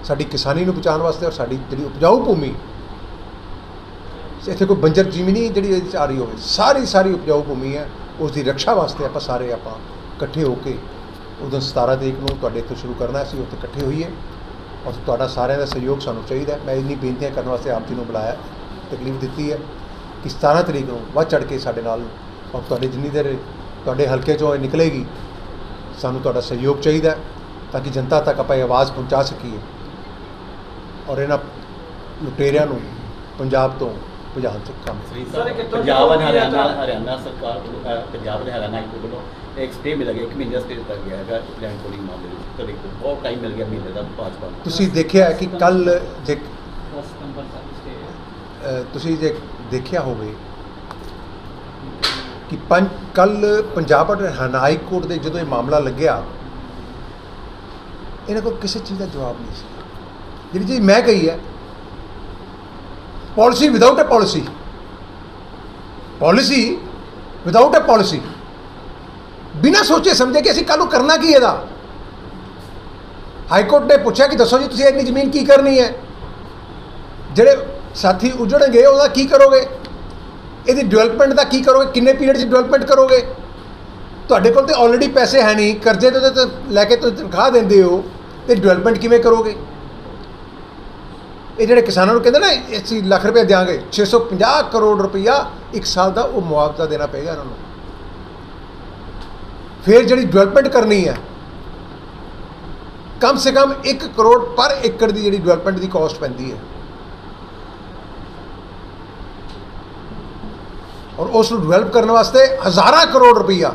ਸਾਡੀ ਕਿਸਾਨੀ ਨੂੰ ਬਚਾਉਣ ਵਾਸਤੇ ਔਰ ਸਾਡੀ ਜਿਹੜੀ ਉਪਜਾਊ ਭੂਮੀ ਇੱਥੇ ਕੋਈ ਬੰਜਰ ਜ਼ਮੀਨ ਨਹੀਂ ਜਿਹੜੀ ਇਹਦੇ 'ਚ ਆ ਰਹੀ ਹੋਵੇ, ਸਾਰੀ ਸਾਰੀ ਉਪਜਾਊ ਭੂਮੀ ਹੈ ਉਸ ਦੀ ਰੱਖਿਆ ਵਾਸਤੇ ਆਪਾਂ ਸਾਰੇ ਆਪਾਂ ਇਕੱਠੇ ਹੋ ਕੇ ਉਦੋਂ 17 ਤਰੀਕ ਨੂੰ ਤੁਹਾਡੇ ਇੱਥੋਂ ਸ਼ੁਰੂ ਕਰਨਾ ਸੀ ਉੱਥੇ ਇਕੱਠੇ ਹੋਈਏ। ਔਰ ਤੁਹਾਡਾ ਸਾਰਿਆਂ ਦਾ ਸਹਿਯੋਗ ਸਾਨੂੰ ਚਾਹੀਦਾ ਮੈਂ ਇੰਨੀ ਬੇਨਤੀਆਂ ਕਰਨ ਵਾਸਤੇ ਆਪ ਜੀ ਨੂੰ ਬੁਲਾਇਆ, ਤਕਲੀਫ ਦਿੱਤੀ ਹੈ ਕਿ 17 ਤਰੀਕ ਨੂੰ ਵੱਧ ਚੜ ਕੇ ਸਾਡੇ ਨਾਲ ਔਰ ਤੁਹਾਡੇ ਜਿੰਨੀ ਦੇਰ ਤੁਹਾਡੇ ਹਲਕੇ ਚੋਂ ਇਹ ਨਿਕਲੇਗੀ, ਸਾਨੂੰ ਤੁਹਾਡਾ ਸਹਿਯੋਗ ਚਾਹੀਦਾ ਤਾਂ ਕਿ ਜਨਤਾ ਤੱਕ ਆਪਾਂ ਇਹ ਆਵਾਜ਼ ਪਹੁੰਚਾ ਸਕੀਏ। ਔਰ ਇਹਨਾਂ ਲੁਟੇਰਿਆਂ ਨੂੰ ਪੰਜਾਬ ਤੋਂ ਭਜਾਉਣ ਚ ਕੰਮ। ਸਰ ਪੰਜਾਬ ਅਤੇ ਹਰਿਆਣਾ ਹਰਿਆਣਾ ਸਰਕਾਰ ਵੱਲੋਂ, ਅਹ, ਪੰਜਾਬ ਦੇ ਹਰਿਆਣਾ ਹਾਈ ਕੋਰਟ ਵੱਲੋਂ ਇੱਕ ਸਟੇ ਮਿਲ ਗਿਆ ਇੱਕ ਮਹੀਨੇ ਦਾ ਸਟੇ ਦਿੱਤਾ ਗਿਆ ਹੈਗਾ ਲੈਂਡ ਪੋਲਿੰਗ ਮਾਮਲੇ ਵਿੱਚ। ਤਰੀਕ ਤੋਂ ਬਹੁਤ ਟਾਈਮ ਮਿਲ ਗਿਆ ਮਹੀਨੇ ਦਾ ਭਾਜਪਾ ਨੂੰ। ਤੁਸੀਂ ਦੇਖਿਆ ਹੈ ਕਿ ਕੱਲ ਜੇ ਦਸ ਸਤੰਬਰ ਤੱਕ ਸਟੇ ਅ, ਤੁਸੀਂ ਜੇ ਦੇਖਿਆ ਹੋਵੇ ਕਿ ਪੰਜ ਕੱਲ ਪੰਜਾਬ ਅਤੇ ਹਰਿਆਣਾ ਹਾਈ ਕੋਰਟ ਦੇ ਜਦੋਂ ਇਹ ਮਾਮਲਾ ਲੱਗਿਆ ਇਹਨਾਂ ਕੋਲ ਕਿਸੇ ਚੀਜ਼ ਦਾ ਜਵਾਬ ਨਹੀਂ ਸੀ। ਜਿਹੜੀ ਚੀਜ਼ ਮੈਂ ਕਹੀ ਹੈ policy without uh policy policy without uh policy ਬਿਨਾਂ ਸੋਚੇ ਸਮਝੇ ਕਿ ਅਸੀਂ ਕੱਲ ਨੂੰ ਕਰਨਾ ਕੀ ਇਹਦਾ? ਹਾਈ ਕੋਰਟ ਨੇ ਪੁੱਛਿਆ ਕਿ ਦੱਸੋ ਜੀ ਤੁਸੀਂ ਇੰਨੀ ਜ਼ਮੀਨ ਕੀ ਕਰਨੀ ਹੈ? ਜਿਹੜੇ ਸਾਥੀ ਉਜੜਨਗੇ, ਉਹਦਾ ਕੀ ਕਰੋਗੇ? ਇਹਦੀ ਡਿਵੈਲਪਮੈਂਟ ਦਾ ਕੀ ਕਰੋਗੇ? ਕਿੰਨੇ ਪੀਰੀਅਡ 'ਚ ਡਿਵੈਲਪਮੈਂਟ ਕਰੋਗੇ? ਤੁਹਾਡੇ ਕੋਲ ਤੇ ਆਲਰੇਡੀ ਪੈਸੇ ਹੈ ਨਹੀਂ, ਕਰਜ਼ੇ ਤੇ ਤੇ ਲੈ ਕੇ ਤੁਸੀਂ ਤਨਖਾਹ ਦਿੰਦੇ ਹੋ, ਤੇ ਡਿਵੈਲਪਮੈਂਟ ਕਿਵੇਂ ਕਰੋਗੇ? ਇਹ ਜਿਹੜੇ ਕਿਸਾਨਾਂ ਨੂੰ ਕਹਿੰਦੇ ਨਾ, ਅਸੀਂ ਲੱਖ ਰੁਪਏ ਦਿਆਂਗੇ 650 ਕਰੋੜ ਰੁਪਈਆ ਇੱਕ ਸਾਲ ਦਾ ਉਹ ਮੁਆਵਜ਼ਾ ਦੇਣਾ ਪਏਗਾ ਇਹਨਾਂ ਨੂੰ। ਫਿਰ ਜਿਹੜੀ ਡਿਵੈਲਪਮੈਂਟ ਕਰਨੀ ਹੈ, ਕਮ ਸੇ ਕਮ 1 ਕਰੋੜ ਪਰ ਏਕੜ ਦੀ ਜਿਹੜੀ ਡਿਵੈਲਪਮੈਂਟ ਦੀ ਕਾਸਟ ਪੈਂਦੀ ਹੈ। ਔਰ ਉਸ ਨੂੰ ਡਿਵੈਲਪ ਕਰਨ ਵਾਸਤੇ ਹਜ਼ਾਰਾਂ ਕਰੋੜ ਰੁਪਈਆ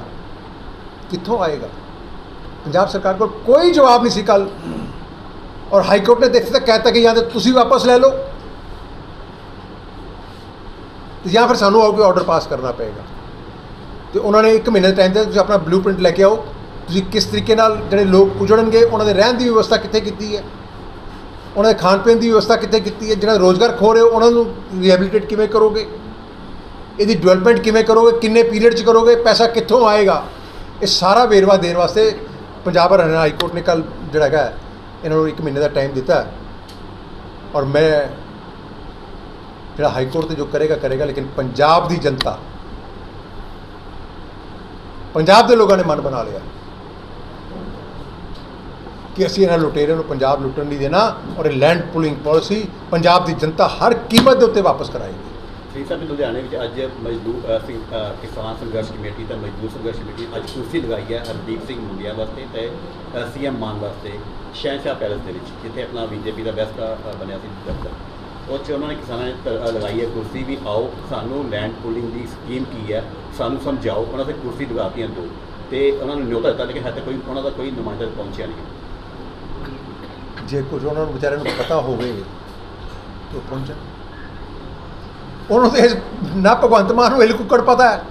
ਕਿੱਥੋਂ ਆਏਗਾ? ਪੰਜਾਬ ਸਰਕਾਰ ਕੋਲ ਕੋਈ ਜਵਾਬ ਨਹੀਂ ਸੀ ਕੱਲ ਔਰ ਹਾਈ ਕੋਰਟ ਨੇ ਦੇਖਿਆ ਤਾਂ ਕਹਿਤਾ ਕਿ ਜਾਂ ਤਾਂ ਤੁਸੀਂ ਵਾਪਸ ਲੈ ਲਓ ਤੇ ਜਾਂ ਫਿਰ ਸਾਨੂੰ ਆਉ ਕੋਈ ਆਰਡਰ ਪਾਸ ਕਰਨਾ ਪਏਗਾ। ਤੇ ਉਹਨਾਂ ਨੇ ਇੱਕ ਮਹੀਨੇ ਦਾ ਟਾਈਮ ਦਿੱਤਾ ਤੁਸੀਂ ਆਪਣਾ ਬਲੂਪ੍ਰਿੰਟ ਲੈ ਕੇ ਆਓ, ਤੁਸੀਂ ਕਿਸ ਤਰੀਕੇ ਨਾਲ ਜਿਹੜੇ ਲੋਕ ਉਜੜਨਗੇ ਉਹਨਾਂ ਦੇ ਰਹਿਣ ਦੀ ਵਿਵਸਥਾ ਕਿੱਥੇ ਕੀਤੀ ਹੈ? ਉਹਨਾਂ ਦੇ ਖਾਣ ਪੀਣ ਦੀ ਵਿਵਸਥਾ ਕਿੱਥੇ ਕੀਤੀ ਹੈ? ਜਿਹੜਾ ਰੋਜ਼ਗਾਰ ਖੋ ਰਹੇ ਹੋ, ਉਹਨਾਂ ਨੂੰ ਰੀਹੈਬਿਲਿਟੇਟ ਕਿਵੇਂ ਕਰੋਗੇ? ਇਹਦੀ ਡਿਵੈਲਪਮੈਂਟ ਕਿਵੇਂ ਕਰੋਗੇ? ਕਿੰਨੇ ਪੀਰੀਅਡ 'ਚ ਕਰੋਗੇ? ਪੈਸਾ ਕਿੱਥੋਂ ਆਏਗਾ? ਇਹ ਸਾਰਾ ਵੇਰਵਾ ਦੇਣ ਵਾਸਤੇ ਪੰਜਾਬ ਹਰਿਆਣਾ ਹਾਈ ਕੋਰਟ ਨੇ ਕੱਲ ਜਿਹੜਾ ਹੈਗਾ ਇਹਨਾਂ ਨੂੰ ਇੱਕ ਮਹੀਨੇ ਦਾ ਟਾਈਮ ਦਿੱਤਾ। ਔਰ ਮੈਂ ਜਿਹੜਾ ਹਾਈ ਕੋਰਟ ਤੇ ਜੋ ਕਰੇਗਾ ਕਰੇਗਾ, ਲੇਕਿਨ ਪੰਜਾਬ ਦੀ ਜਨਤਾ, ਪੰਜਾਬ ਦੇ ਲੋਕਾਂ ਨੇ ਮਨ ਬਣਾ ਲਿਆ ਕਿ ਅਸੀਂ ਇਹਨਾਂ ਲੁਟੇਰਿਆਂ ਨੂੰ ਪੰਜਾਬ ਲੁੱਟਣ ਨਹੀਂ ਦੇਣਾ ਔਰ ਇਹ ਲੈਂਡ ਪੁਲਿੰਗ ਪਾਲਿਸੀ ਪੰਜਾਬ ਦੀ ਜਨਤਾ ਹਰ ਕੀਮਤ ਦੇ ਉੱਤੇ ਵਾਪਸ ਕਰਾਏਗੀ। ਸ੍ਰੀ ਸਾਹਿਬ ਲੁਧਿਆਣੇ ਵਿੱਚ ਅੱਜ ਮਜ਼ਦੂਰ ਸਿੰਘ- ਕਿਸਾਨ ਸੰਘਰਸ਼ ਕਮੇਟੀ ਤੇ ਮਜ਼ਦੂਰ ਸੰਘਰਸ਼ ਕਮੇਟੀ ਅੱਜ ਕੁਰਸੀ ਲਗਾਈ ਹੈ ਹਰਦੀਪ ਸਿੰਘ ਮੁੰਡਿਆ ਵਾਸਤੇ ਤੇ ਸੀਐਮ ਮਾਨ ਵਾਸਤੇ ਸ਼ਹਿਨਸ਼ਾਹ ਪੈਲਸ ਦੇ ਵਿੱਚ, ਜਿੱਥੇ ਆਪਣਾ ਬੀਜੇਪੀ ਦਾ ਬੈਸਟ ਬਣਿਆ ਸੀ ਦਫ਼ਤਰ। ਉਹ 'ਚ ਉਹਨਾਂ ਨੇ ਕਿਸਾਨਾਂ ਨੇ ਲਗਾਈ ਹੈ ਕੁਰਸੀ ਵੀ, ਆਓ, ਸਾਨੂੰ ਲੈਂਡ ਪੁਲਿੰਗ ਦੀ ਸਕੀਮ ਕੀ ਹੈ, ਸਾਨੂੰ ਸਮਝਾਓ। ਉਹਨਾਂ 'ਤੇ ਕੁਰਸੀ ਲਗਾਤੀਆਂ ਦੋ ਤੇ ਉਹਨਾਂ ਨੂੰ ਨਿਯੋਤਾ ਦਿੱਤਾ, ਲੇਕਿਨ ਹਜੇ ਕੋਈ ਉਹਨਾਂ ਦਾ ਕੋਈ ਨੁਮਾਇੰਦਾ ਪਹੁੰਚਿਆ ਨਹੀਂ ਜੇ ਕੁਝ ਉਹਨਾਂ ਨੂੰ ਵਿਚਾਰਿਆਂ ਨੂੰ ਪਤਾ ਹੋਵੇ, ਤਾਂ ਪਹੁੰਚਣ। ਉਹਨੂੰ ਤੇ ਨਾ ਭਗਵੰਤ ਮਾਨ ਨੂੰ ਇਲ ਕੁੱਕੜ ਪਤਾ ਹੈ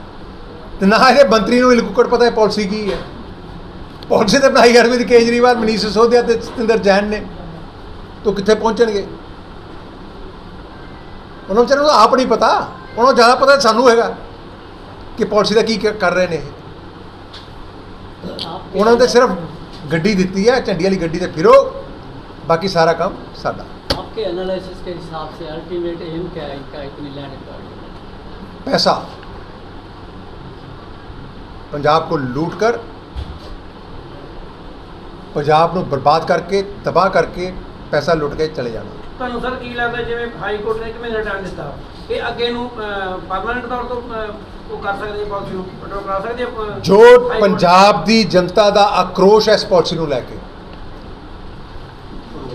ਤੇ ਨਾ ਇਹਦੇ ਮੰਤਰੀ ਨੂੰ ਇਲ ਕੁੱਕੜ ਪਤਾ ਹੈ ਪਾਲਿਸੀ ਕੀ ਹੈ। ਪਾਲਿਸੀ ਤੇ ਬਣਾਈ ਅਰਵਿੰਦ ਕੇਜਰੀਵਾਲ, ਮਨੀਸ਼ ਸਿਸੋਦੀਆ ਤੇ ਸਤਿੰਦਰ ਜੈਨ ਨੇ। ਤੋਂ ਕਿੱਥੇ ਪਹੁੰਚਣਗੇ? ਉਹਨਾਂ ਵਿਚਾਰਿਆਂ ਨੂੰ ਆਪ ਨਹੀਂ ਪਤਾ। ਉਹਨਾਂ ਨੂੰ ਜ਼ਿਆਦਾ ਪਤਾ ਸਾਨੂੰ ਹੈਗਾ ਕਿ ਪਾਲਿਸੀ ਦਾ ਕੀ ਕਰ ਰਹੇ ਨੇ ਇਹ। ਉਹਨਾਂ ਨੇ ਤਾਂ ਸਿਰਫ ਗੱਡੀ ਦਿੱਤੀ ਹੈ, ਝੰਡੀ ਵਾਲੀ ਗੱਡੀ ਤੇ ਫਿਰੋ। ਬਾਕੀ ਸਾਰਾ ਕੰਮ ਸਾਡਾ। आपके एनालिसिस के हिसाब से अल्टीमेट एम क्या है इनका इतनी लैंड एक्वायरमेंट पैसा पंजाब को लूट कर पंजाब ਨੂੰ ਬਰਬਾਦ ਕਰਕੇ ਤਬਾਹ ਕਰਕੇ ਪੈਸਾ ਲੁੱਟ ਕੇ ਚਲੇ ਜਾਣਾ ਤੁਹਾਨੂੰ ਸਰ ਕੀ ਲੱਗਦਾ ਜਿਵੇਂ ਹਾਈ ਕੋਰਟ ਨੇ ਇੱਕ ਮਹੀਨਾ ਟਾਈਮ ਦਿੱਤਾ ਇਹ ਅੱਗੇ ਨੂੰ ਪਰਮਾਨੈਂਟ ਤੌਰ ਤੋਂ ਅਹ, ਉਹ ਕਰ ਸਕਦੇ ਆ ਪਾਲਿਸੀ ਨੂੰ ਕੰਟਰੋਲ ਕਰਾ ਸਕਦੇ ਆ ਪ- ਜੋ ਹਾਈ ਕੋਰਟ? ਪੰਜਾਬ ਦੀ ਜਨਤਾ ਦਾ ਆਕਰੋਸ਼ ਹੈ ਇਸ ਪਾਲਿਸੀ ਨੂੰ ਲੈ ਕੇ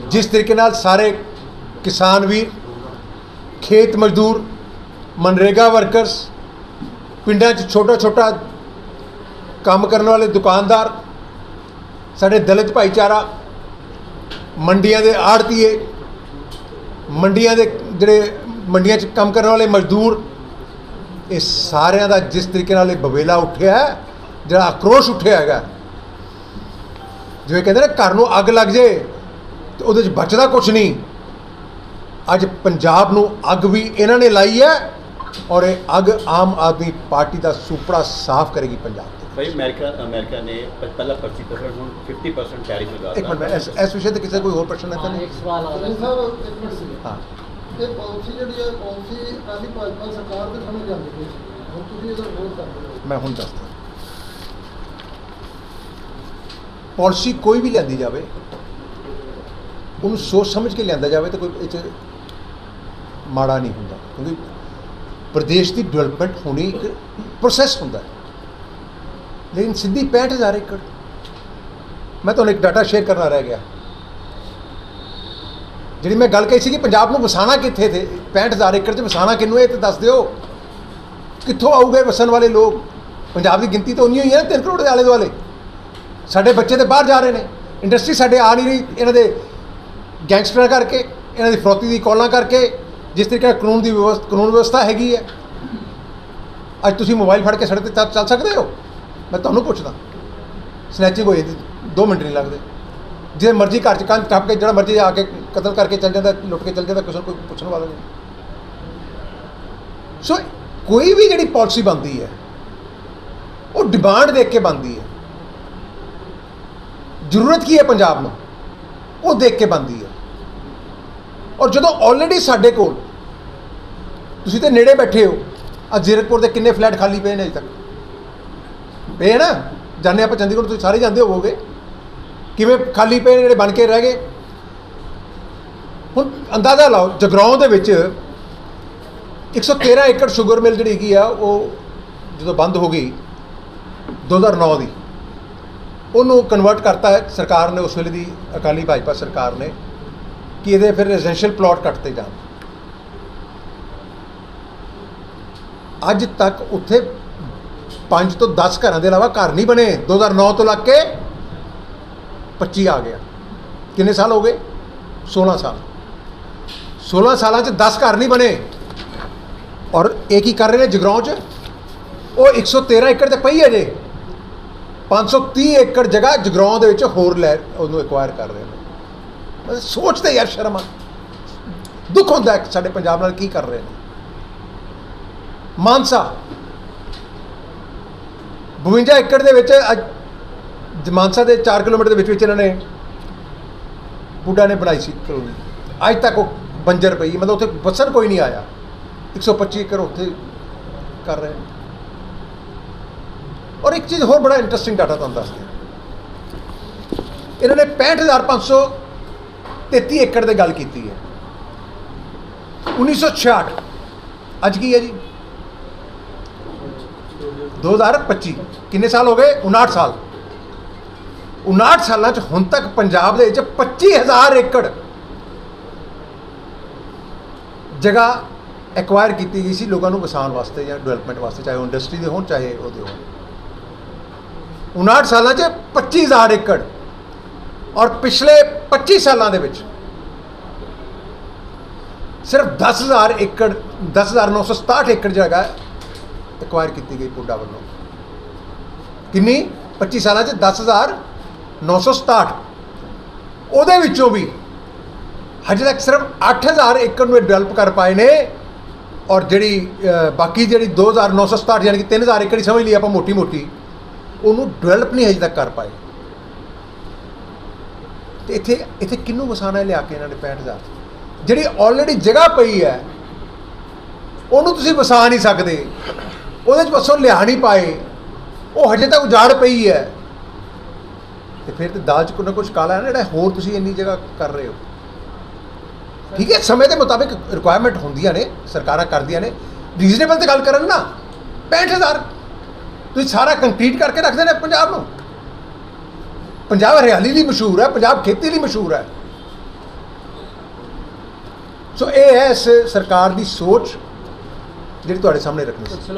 ਜਿਸ ਤਰੀਕੇ ਨਾਲ ਸਾਰੇ ਕਿਸਾਨ ਵੀਰ ਖੇਤ ਮਜ਼ਦੂਰ ਮਨਰੇਗਾ ਵਰਕਰਸ ਪਿੰਡਾਂ 'ਚ ਛੋਟਾ ਛੋਟਾ ਕੰਮ ਕਰਨ ਵਾਲੇ ਦੁਕਾਨਦਾਰ ਸਾਡੇ ਦਲਿਤ ਭਾਈਚਾਰਾ ਮੰਡੀਆਂ ਦੇ ਆੜਤੀਏ ਮੰਡੀਆਂ ਦੇ ਜਿਹੜੇ ਮੰਡੀਆਂ 'ਚ ਕੰਮ ਕਰਨ ਵਾਲੇ ਮਜ਼ਦੂਰ ਇਹ ਸਾਰਿਆਂ ਦਾ ਜਿਸ ਤਰੀਕੇ ਨਾਲ ਇਹ ਬਵੇਲਾ ਉੱਠਿਆ ਹੈ, ਜਿਹੜਾ ਆਕਰੋਸ਼ ਉੱਠਿਆ ਹੈਗਾ ਜਿਵੇਂ ਕਹਿੰਦੇ ਨੇ ਘਰ ਨੂੰ ਅੱਗ ਲੱਗ ਜੇ ਤੇ ਉਹਦੇ 'ਚ ਬਚਦਾ ਕੁਝ ਨਹੀਂ। ਅੱਜ ਪੰਜਾਬ ਨੂੰ ਅੱਗ ਵੀ ਇਹਨਾਂ ਨੇ ਲਾਈ ਹੈ ਔਰ ਇਹ ਅੱਗ ਆਮ ਆਦਮੀ ਪਾਰਟੀ ਦਾ ਸੁਪੜਾ ਸਾਫ਼ ਕਰੇਗੀ ਪੰਜਾਬ ਤੇ। ਭਾਈ ਅਮਰੀਕਾ ਅਮਰੀਕਾ ਨੇ ਪਹਿਲਾਂ 25% 50% ਟੈਰਿਫ ਲਗਾ ਦਿੱਤਾ। ਇੱਕ ਮਿੰਟ ਇਸ ਵਿਸ਼ੇ ਤੇ ਕਿਸੇ ਕੋਈ ਹੋਰ ਪ੍ਰਸ਼ਨ ਹੈ ਤਾਂ ਇੱਕ ਸਵਾਲ ਆ ਰਿਹਾ। ਸਰ ਇੱਕ ਮਿੰਟ ਸੀ ਹਾਂ। ਇਹ ਪਾਲਿਸੀ ਜਿਹੜੀ ਹੈ ਪਾਲਿਸੀ ਅਕਾਲੀ ਭਾਜਪਾ ਸਰਕਾਰ ਦੇ ਸਮੇਂ ਜਾਂਦੀ ਸੀ। ਹੁਣ ਤੁਸੀਂ ਇਹਦਾ ਵਿਰੋਧ ਕਰਦੇ ਹੋ। ਮੈਂ ਹੁਣ ਦੱਸਦਾ। ਪਾਲਿਸੀ ਕੋਈ ਵੀ ਲੈਂਦੀ ਜਾਵੇ ਉਹਨੂੰ ਸੋਚ ਸਮਝ ਕੇ ਲੈਂਦਾ ਜਾਵੇ ਤਾਂ ਕੋਈ ਇਹ ਚ ਮਾੜਾ ਨਹੀਂ ਹੁੰਦਾ, ਕਿਉਂਕਿ ਪ੍ਰਦੇਸ਼ ਦੀ ਡਿਵੈਲਪਮੈਂਟ ਹੋਣੀ ਇੱਕ ਪ੍ਰੋਸੈਸ ਹੁੰਦਾ ਲੇਕਿਨ ਸਿੱਧੀ 65000 ਏਕੜ, ਮੈਂ ਤੁਹਾਨੂੰ ਇੱਕ ਡਾਟਾ ਸ਼ੇਅਰ ਕਰਨਾ ਰਹਿ ਗਿਆ। ਜਿਹੜੀ ਮੈਂ ਗੱਲ ਕਹੀ ਸੀ ਕਿ ਪੰਜਾਬ ਨੂੰ ਵਸਾਣਾ ਕਿੱਥੇ ਥੇ 65000 ਏਕੜ 'ਚ ਵਸਾਣਾ ਕਿਹਨੂੰ ਇਹ ਤਾਂ ਦੱਸ ਦਿਓ। ਕਿੱਥੋਂ ਆਊਗੇ ਵਸਣ ਵਾਲੇ ਲੋਕ? ਪੰਜਾਬ ਦੀ ਗਿਣਤੀ ਤਾਂ ਉਨੀ ਹੋਈ ਹੈ 3 ਕਰੋੜ ਦੇ ਆਲੇ ਦੁਆਲੇ। ਸਾਡੇ ਬੱਚੇ ਤੇ ਬਾਹਰ ਜਾ ਰਹੇ ਨੇ। ਇੰਡਸਟਰੀ ਸਾਡੇ ਆ ਨਹੀਂ ਰਹੀ, ਇਹਨਾਂ ਦੇ ਗੈਂਗਸਟਰਾਂ ਕਰਕੇ, ਇਹਨਾਂ ਦੀ ਫਰੋਤੀ ਦੀ ਕੌਲਾਂ ਕਰਕੇ ਜਿਸ ਤਰੀਕੇ ਨਾਲ ਕਾਨੂੰਨ ਦੀ ਵਿਵਸਥਾ ਕਾਨੂੰਨ ਵਿਵਸਥਾ ਹੈਗੀ ਹੈ। ਅੱਜ ਤੁਸੀਂ ਮੋਬਾਈਲ ਫੜ ਕੇ ਸੜਕ ਤੇ ਚੱਲ- ਸਕਦੇ ਹੋ? ਮੈਂ ਤੁਹਾਨੂੰ ਪੁੱਛਦਾ। ਸਨੈਚਿੰਗ ਹੋਈ 2 ਮਿੰਟ ਨਹੀਂ ਲੱਗਦੇ। ਜੇ ਮਰਜ਼ੀ ਘਰ ਚ ਕੰਨ ਟੱਪ ਕੇ, ਜਿਹੜਾ ਮਰਜ਼ੀ ਆ ਕੇ ਕਤਲ ਕਰਕੇ ਚੱਲ ਜਾਂਦਾ, ਲੁੱਟ ਕੇ ਚੱਲ ਜਾਂਦਾ, ਕਿਸੇ ਨੂੰ ਕੋਈ ਪੁੱਛਣ ਵਾਲਾ ਨਹੀਂ। ਸੋ ਕੋਈ ਵੀ ਜਿਹੜੀ ਪਾਲਿਸੀ ਬਣਦੀ ਹੈ, ਉਹ ਡਿਮਾਂਡ ਦੇਖ ਕੇ ਬਣਦੀ ਹੈ। ਜ਼ਰੂਰਤ ਕੀ ਹੈ ਪੰਜਾਬ ਨੂੰ? ਉਹ ਦੇਖ ਕੇ ਬਣਦੀ ਹੈ। ਔਰ ਜਦੋਂ ਆਲਰੇਡੀ ਸਾਡੇ ਕੋਲ ਤੁਸੀਂ ਤੇ ਨੇੜੇ ਬੈਠੇ ਹੋ ਆ ਜ਼ੀਰਕਪੁਰ ਦੇ ਕਿੰਨੇ ਫਲੈਟ ਖਾਲੀ ਪਏ ਨੇ ਅਜੇ ਤੱਕ? ਪਏ ਨਾ? ਜਾਣੇ ਆਪਾਂ ਚੰਡੀਗੜ੍ਹ, ਤੁਸੀਂ ਸਾਰੇ ਜਾਂਦੇ ਹੋਵੋਗੇ। ਕਿਵੇਂ ਖਾਲੀ ਪਏ ਨੇ ਜਿਹੜੇ ਬਣ ਕੇ ਰਹਿ ਗਏ? ਹੁਣ ਅੰਦਾਜ਼ਾ ਲਾਓ, ਜਗਰਾਉਂ ਦੇ ਵਿੱਚ 113 ਏਕੜ ਸ਼ੂਗਰ ਮਿਲ ਜਿਹੜੀ ਹੈਗੀ ਆ, ਉਹ ਜਦੋਂ ਬੰਦ ਹੋ ਗਈ 2009 ਦੀ, ਉਹਨੂੰ ਕਨਵਰਟ ਕਰਤਾ ਸਰਕਾਰ ਨੇ, ਉਸ ਵੇਲੇ ਦੀ ਅਕਾਲੀ ਭਾਜਪਾ ਸਰਕਾਰ ਨੇ। ਕਿ ਇਹਦੇ ਫਿਰ ਰੈਜ਼ੀਡੈਂਸ਼ੀਅਲ ਪਲਾਟ ਕੱਟਦੇ ਜਾਣ। ਅੱਜ ਤੱਕ ਉੱਥੇ 5 ਤੋਂ 10 ਘਰਾਂ ਦੇ ਇਲਾਵਾ ਘਰ ਨਹੀਂ ਬਣੇ। 2009 ਤੋਂ ਲੱਗ ਕੇ 25 ਆ ਗਿਆ। ਕਿੰਨੇ ਸਾਲ ਹੋ ਗਏ? 16 ਸਾਲ। 16 ਸਾਲਾਂ 'ਚ 10 ਘਰ ਨਹੀਂ ਬਣੇ। ਔਰ ਇਹ ਕੀ ਕਰ ਰਹੇ ਨੇ ਜਗਰਾਉਂ 'ਚ? ਉਹ 113 ਏਕੜ ਤੇ ਪਈ ਹੈ ਜੇ। 530 ਏਕੜ ਜਗ੍ਹਾ ਜਗਰਾਉਂ ਦੇ ਵਿੱਚ ਹੋਰ ਲੈ ਉਹਨੂੰ ਐਕਵਾਇਰ ਕਰ ਰਹੇ ਨੇ। ਸੋਚਦੇ ਯਾਰ ਸ਼ਰਮ ਆ। ਦੁੱਖ ਹੁੰਦਾ ਕਿ ਸਾਡੇ ਪੰਜਾਬ ਨਾਲ ਕੀ ਕਰ ਰਹੇ ਨੇ। ਮਾਨਸਾ। 52 ਏਕੜ ਦੇ ਵਿੱਚ ਅੱਜ ਮਾਨਸਾ ਦੇ 4 ਕਿਲੋਮੀਟਰ ਦੇ ਵਿੱਚ ਵਿੱਚ ਇਹਨਾਂ ਨੇ ਬੁੱਢਾ ਨੇ ਬਣਾਈ ਸੀ ਕਲੋਨੀ। ਅੱਜ ਤੱਕ ਉਹ ਬੰਜਰ ਪਈ, ਮਤਲਬ ਉੱਥੇ ਵਸਣ ਕੋਈ ਨਹੀਂ ਆਇਆ। 125 ਏਕੜ ਉੱਥੇ ਕਰ ਰਹੇ ਔਰ ਇੱਕ ਚੀਜ਼ ਹੋਰ ਬੜਾ ਇੰਟਰਸਟਿੰਗ ਡਾਟਾ ਤੁਹਾਨੂੰ ਦੱਸਦੇ ਇਹਨਾਂ ਨੇ 65533 ਏਕੜ ਦੀ ਗੱਲ ਕੀਤੀ ਹੈ। 1966 ਅੱਜ ਕੀ ਹੈ ਜੀ? 2025 ਕਿੰਨੇ ਸਾਲ ਹੋ ਗਏ? 59 ਸਾਲ। 59 ਸਾਲਾਂ ਚ ਹੁਣ ਤੱਕ ਪੰਜਾਬ ਦੇ ਵਿੱਚ 25000 ਏਕੜ ਜਗ੍ਹਾ ਐਕਵਾਇਰ ਕੀਤੀ ਗਈ ਸੀ ਲੋਕਾਂ ਨੂੰ ਵਸਾਉਣ ਵਾਸਤੇ ਜਾਂ ਡਿਵੈਲਪਮੈਂਟ ਵਾਸਤੇ, ਚਾਹੇ ਉਹ ਇੰਡਸਟਰੀ ਦੇ ਹੋਣ, ਚਾਹੇ ਉਹਦੇ ਹੋਣ। 59 ਸਾਲਾਂ 'ਚ 25000 ਏਕੜ ਔਰ ਪਿਛਲੇ 25 ਸਾਲਾਂ ਦੇ ਵਿੱਚ ਸਿਰਫ 10000 ਏਕੜ 10967 ਏਕੜ ਜਗ੍ਹਾ ਐਕਵਾਇਰ ਕੀਤੀ ਗਈ ਪੁੱਡਾ ਵੱਲੋਂ। ਕਿੰਨੀ? 25 ਸਾਲਾਂ 'ਚ 10967 ਉਹਦੇ ਵਿੱਚੋਂ ਵੀ ਹਜੇ ਤੱਕ ਸਿਰਫ 8000 ਏਕੜ ਨੂੰ ਡਿਵੈਲਪ ਕਰ ਪਾਏ ਨੇ ਔਰ ਜਿਹੜੀ ਬਾਕੀ ਜਿਹੜੀ 2967 ਯਾਨੀ ਕਿ 3000 ਏਕੜ ਹੀ ਸਮਝ ਲਈ ਆਪਾਂ ਮੋਟੀ ਮੋਟੀ ਉਹਨੂੰ ਡਿਵੈਲਪ ਨਹੀਂ ਹਜੇ ਤੱਕ ਕਰ ਪਾਏ। ਤੇ ਇੱਥੇ ਇੱਥੇ ਕਿੰਨੂੰ ਵਸਾਣਾ ਲਿਆ ਕੇ ਇਹਨਾਂ ਨੇ 65000 ਜਿਹੜੀ ਆਲਰੇਡੀ ਜਗ੍ਹਾ ਪਈ ਹੈ, ਉਹਨੂੰ ਤੁਸੀਂ ਵਸਾ ਨਹੀਂ ਸਕਦੇ। ਉਹਦੇ ਚ ਵਸੋਂ ਲਿਆ ਨਹੀਂ ਪਾਏ। ਉਹ ਹਜੇ ਤੱਕ ਉਜਾੜ ਪਈ ਹੈ। ਤੇ ਫਿਰ ਤੇ ਦਾਲ ਚ ਕੋਈ ਨਾ ਕੁਝ ਕਾਲਾ ਹੈ ਨਾ ਜਿਹੜਾ ਹੋਰ ਤੁਸੀਂ ਇੰਨੀ ਜਗ੍ਹਾ ਕਰ ਰਹੇ ਹੋ? ਠੀਕ ਹੈ, ਸਮੇਂ ਦੇ ਮੁਤਾਬਿਕ ਰਿਕੁਆਇਰਮੈਂਟ ਹੁੰਦੀਆਂ ਨੇ, ਸਰਕਾਰਾਂ ਕਰਦੀਆਂ ਨੇ। ਰੀਜ਼ਨੇਬਲ ਤੇ ਗੱਲ ਕਰਨ ਨਾ। 65000 ਤੁਸੀਂ ਸਾਰਾ ਕੰਕਰੀਟ ਕਰਕੇ ਰੱਖਦੇ ਨੇ ਪੰਜਾਬ ਨੂੰ। ਪੰਜਾਬ ਹਰਿਆਲੀ ਲਈ ਮਸ਼ਹੂਰ ਹੈ, ਪੰਜਾਬ ਖੇਤੀ ਲਈ ਮਸ਼ਹੂਰ ਹੈ। ਸੋ ਇਹ ਹੈ ਇਸ ਸਰਕਾਰ ਦੀ ਸੋਚ ਜਿਹੜੀ ਤੁਹਾਡੇ ਸਾਹਮਣੇ ਰੱਖਣੀ ਸੀ।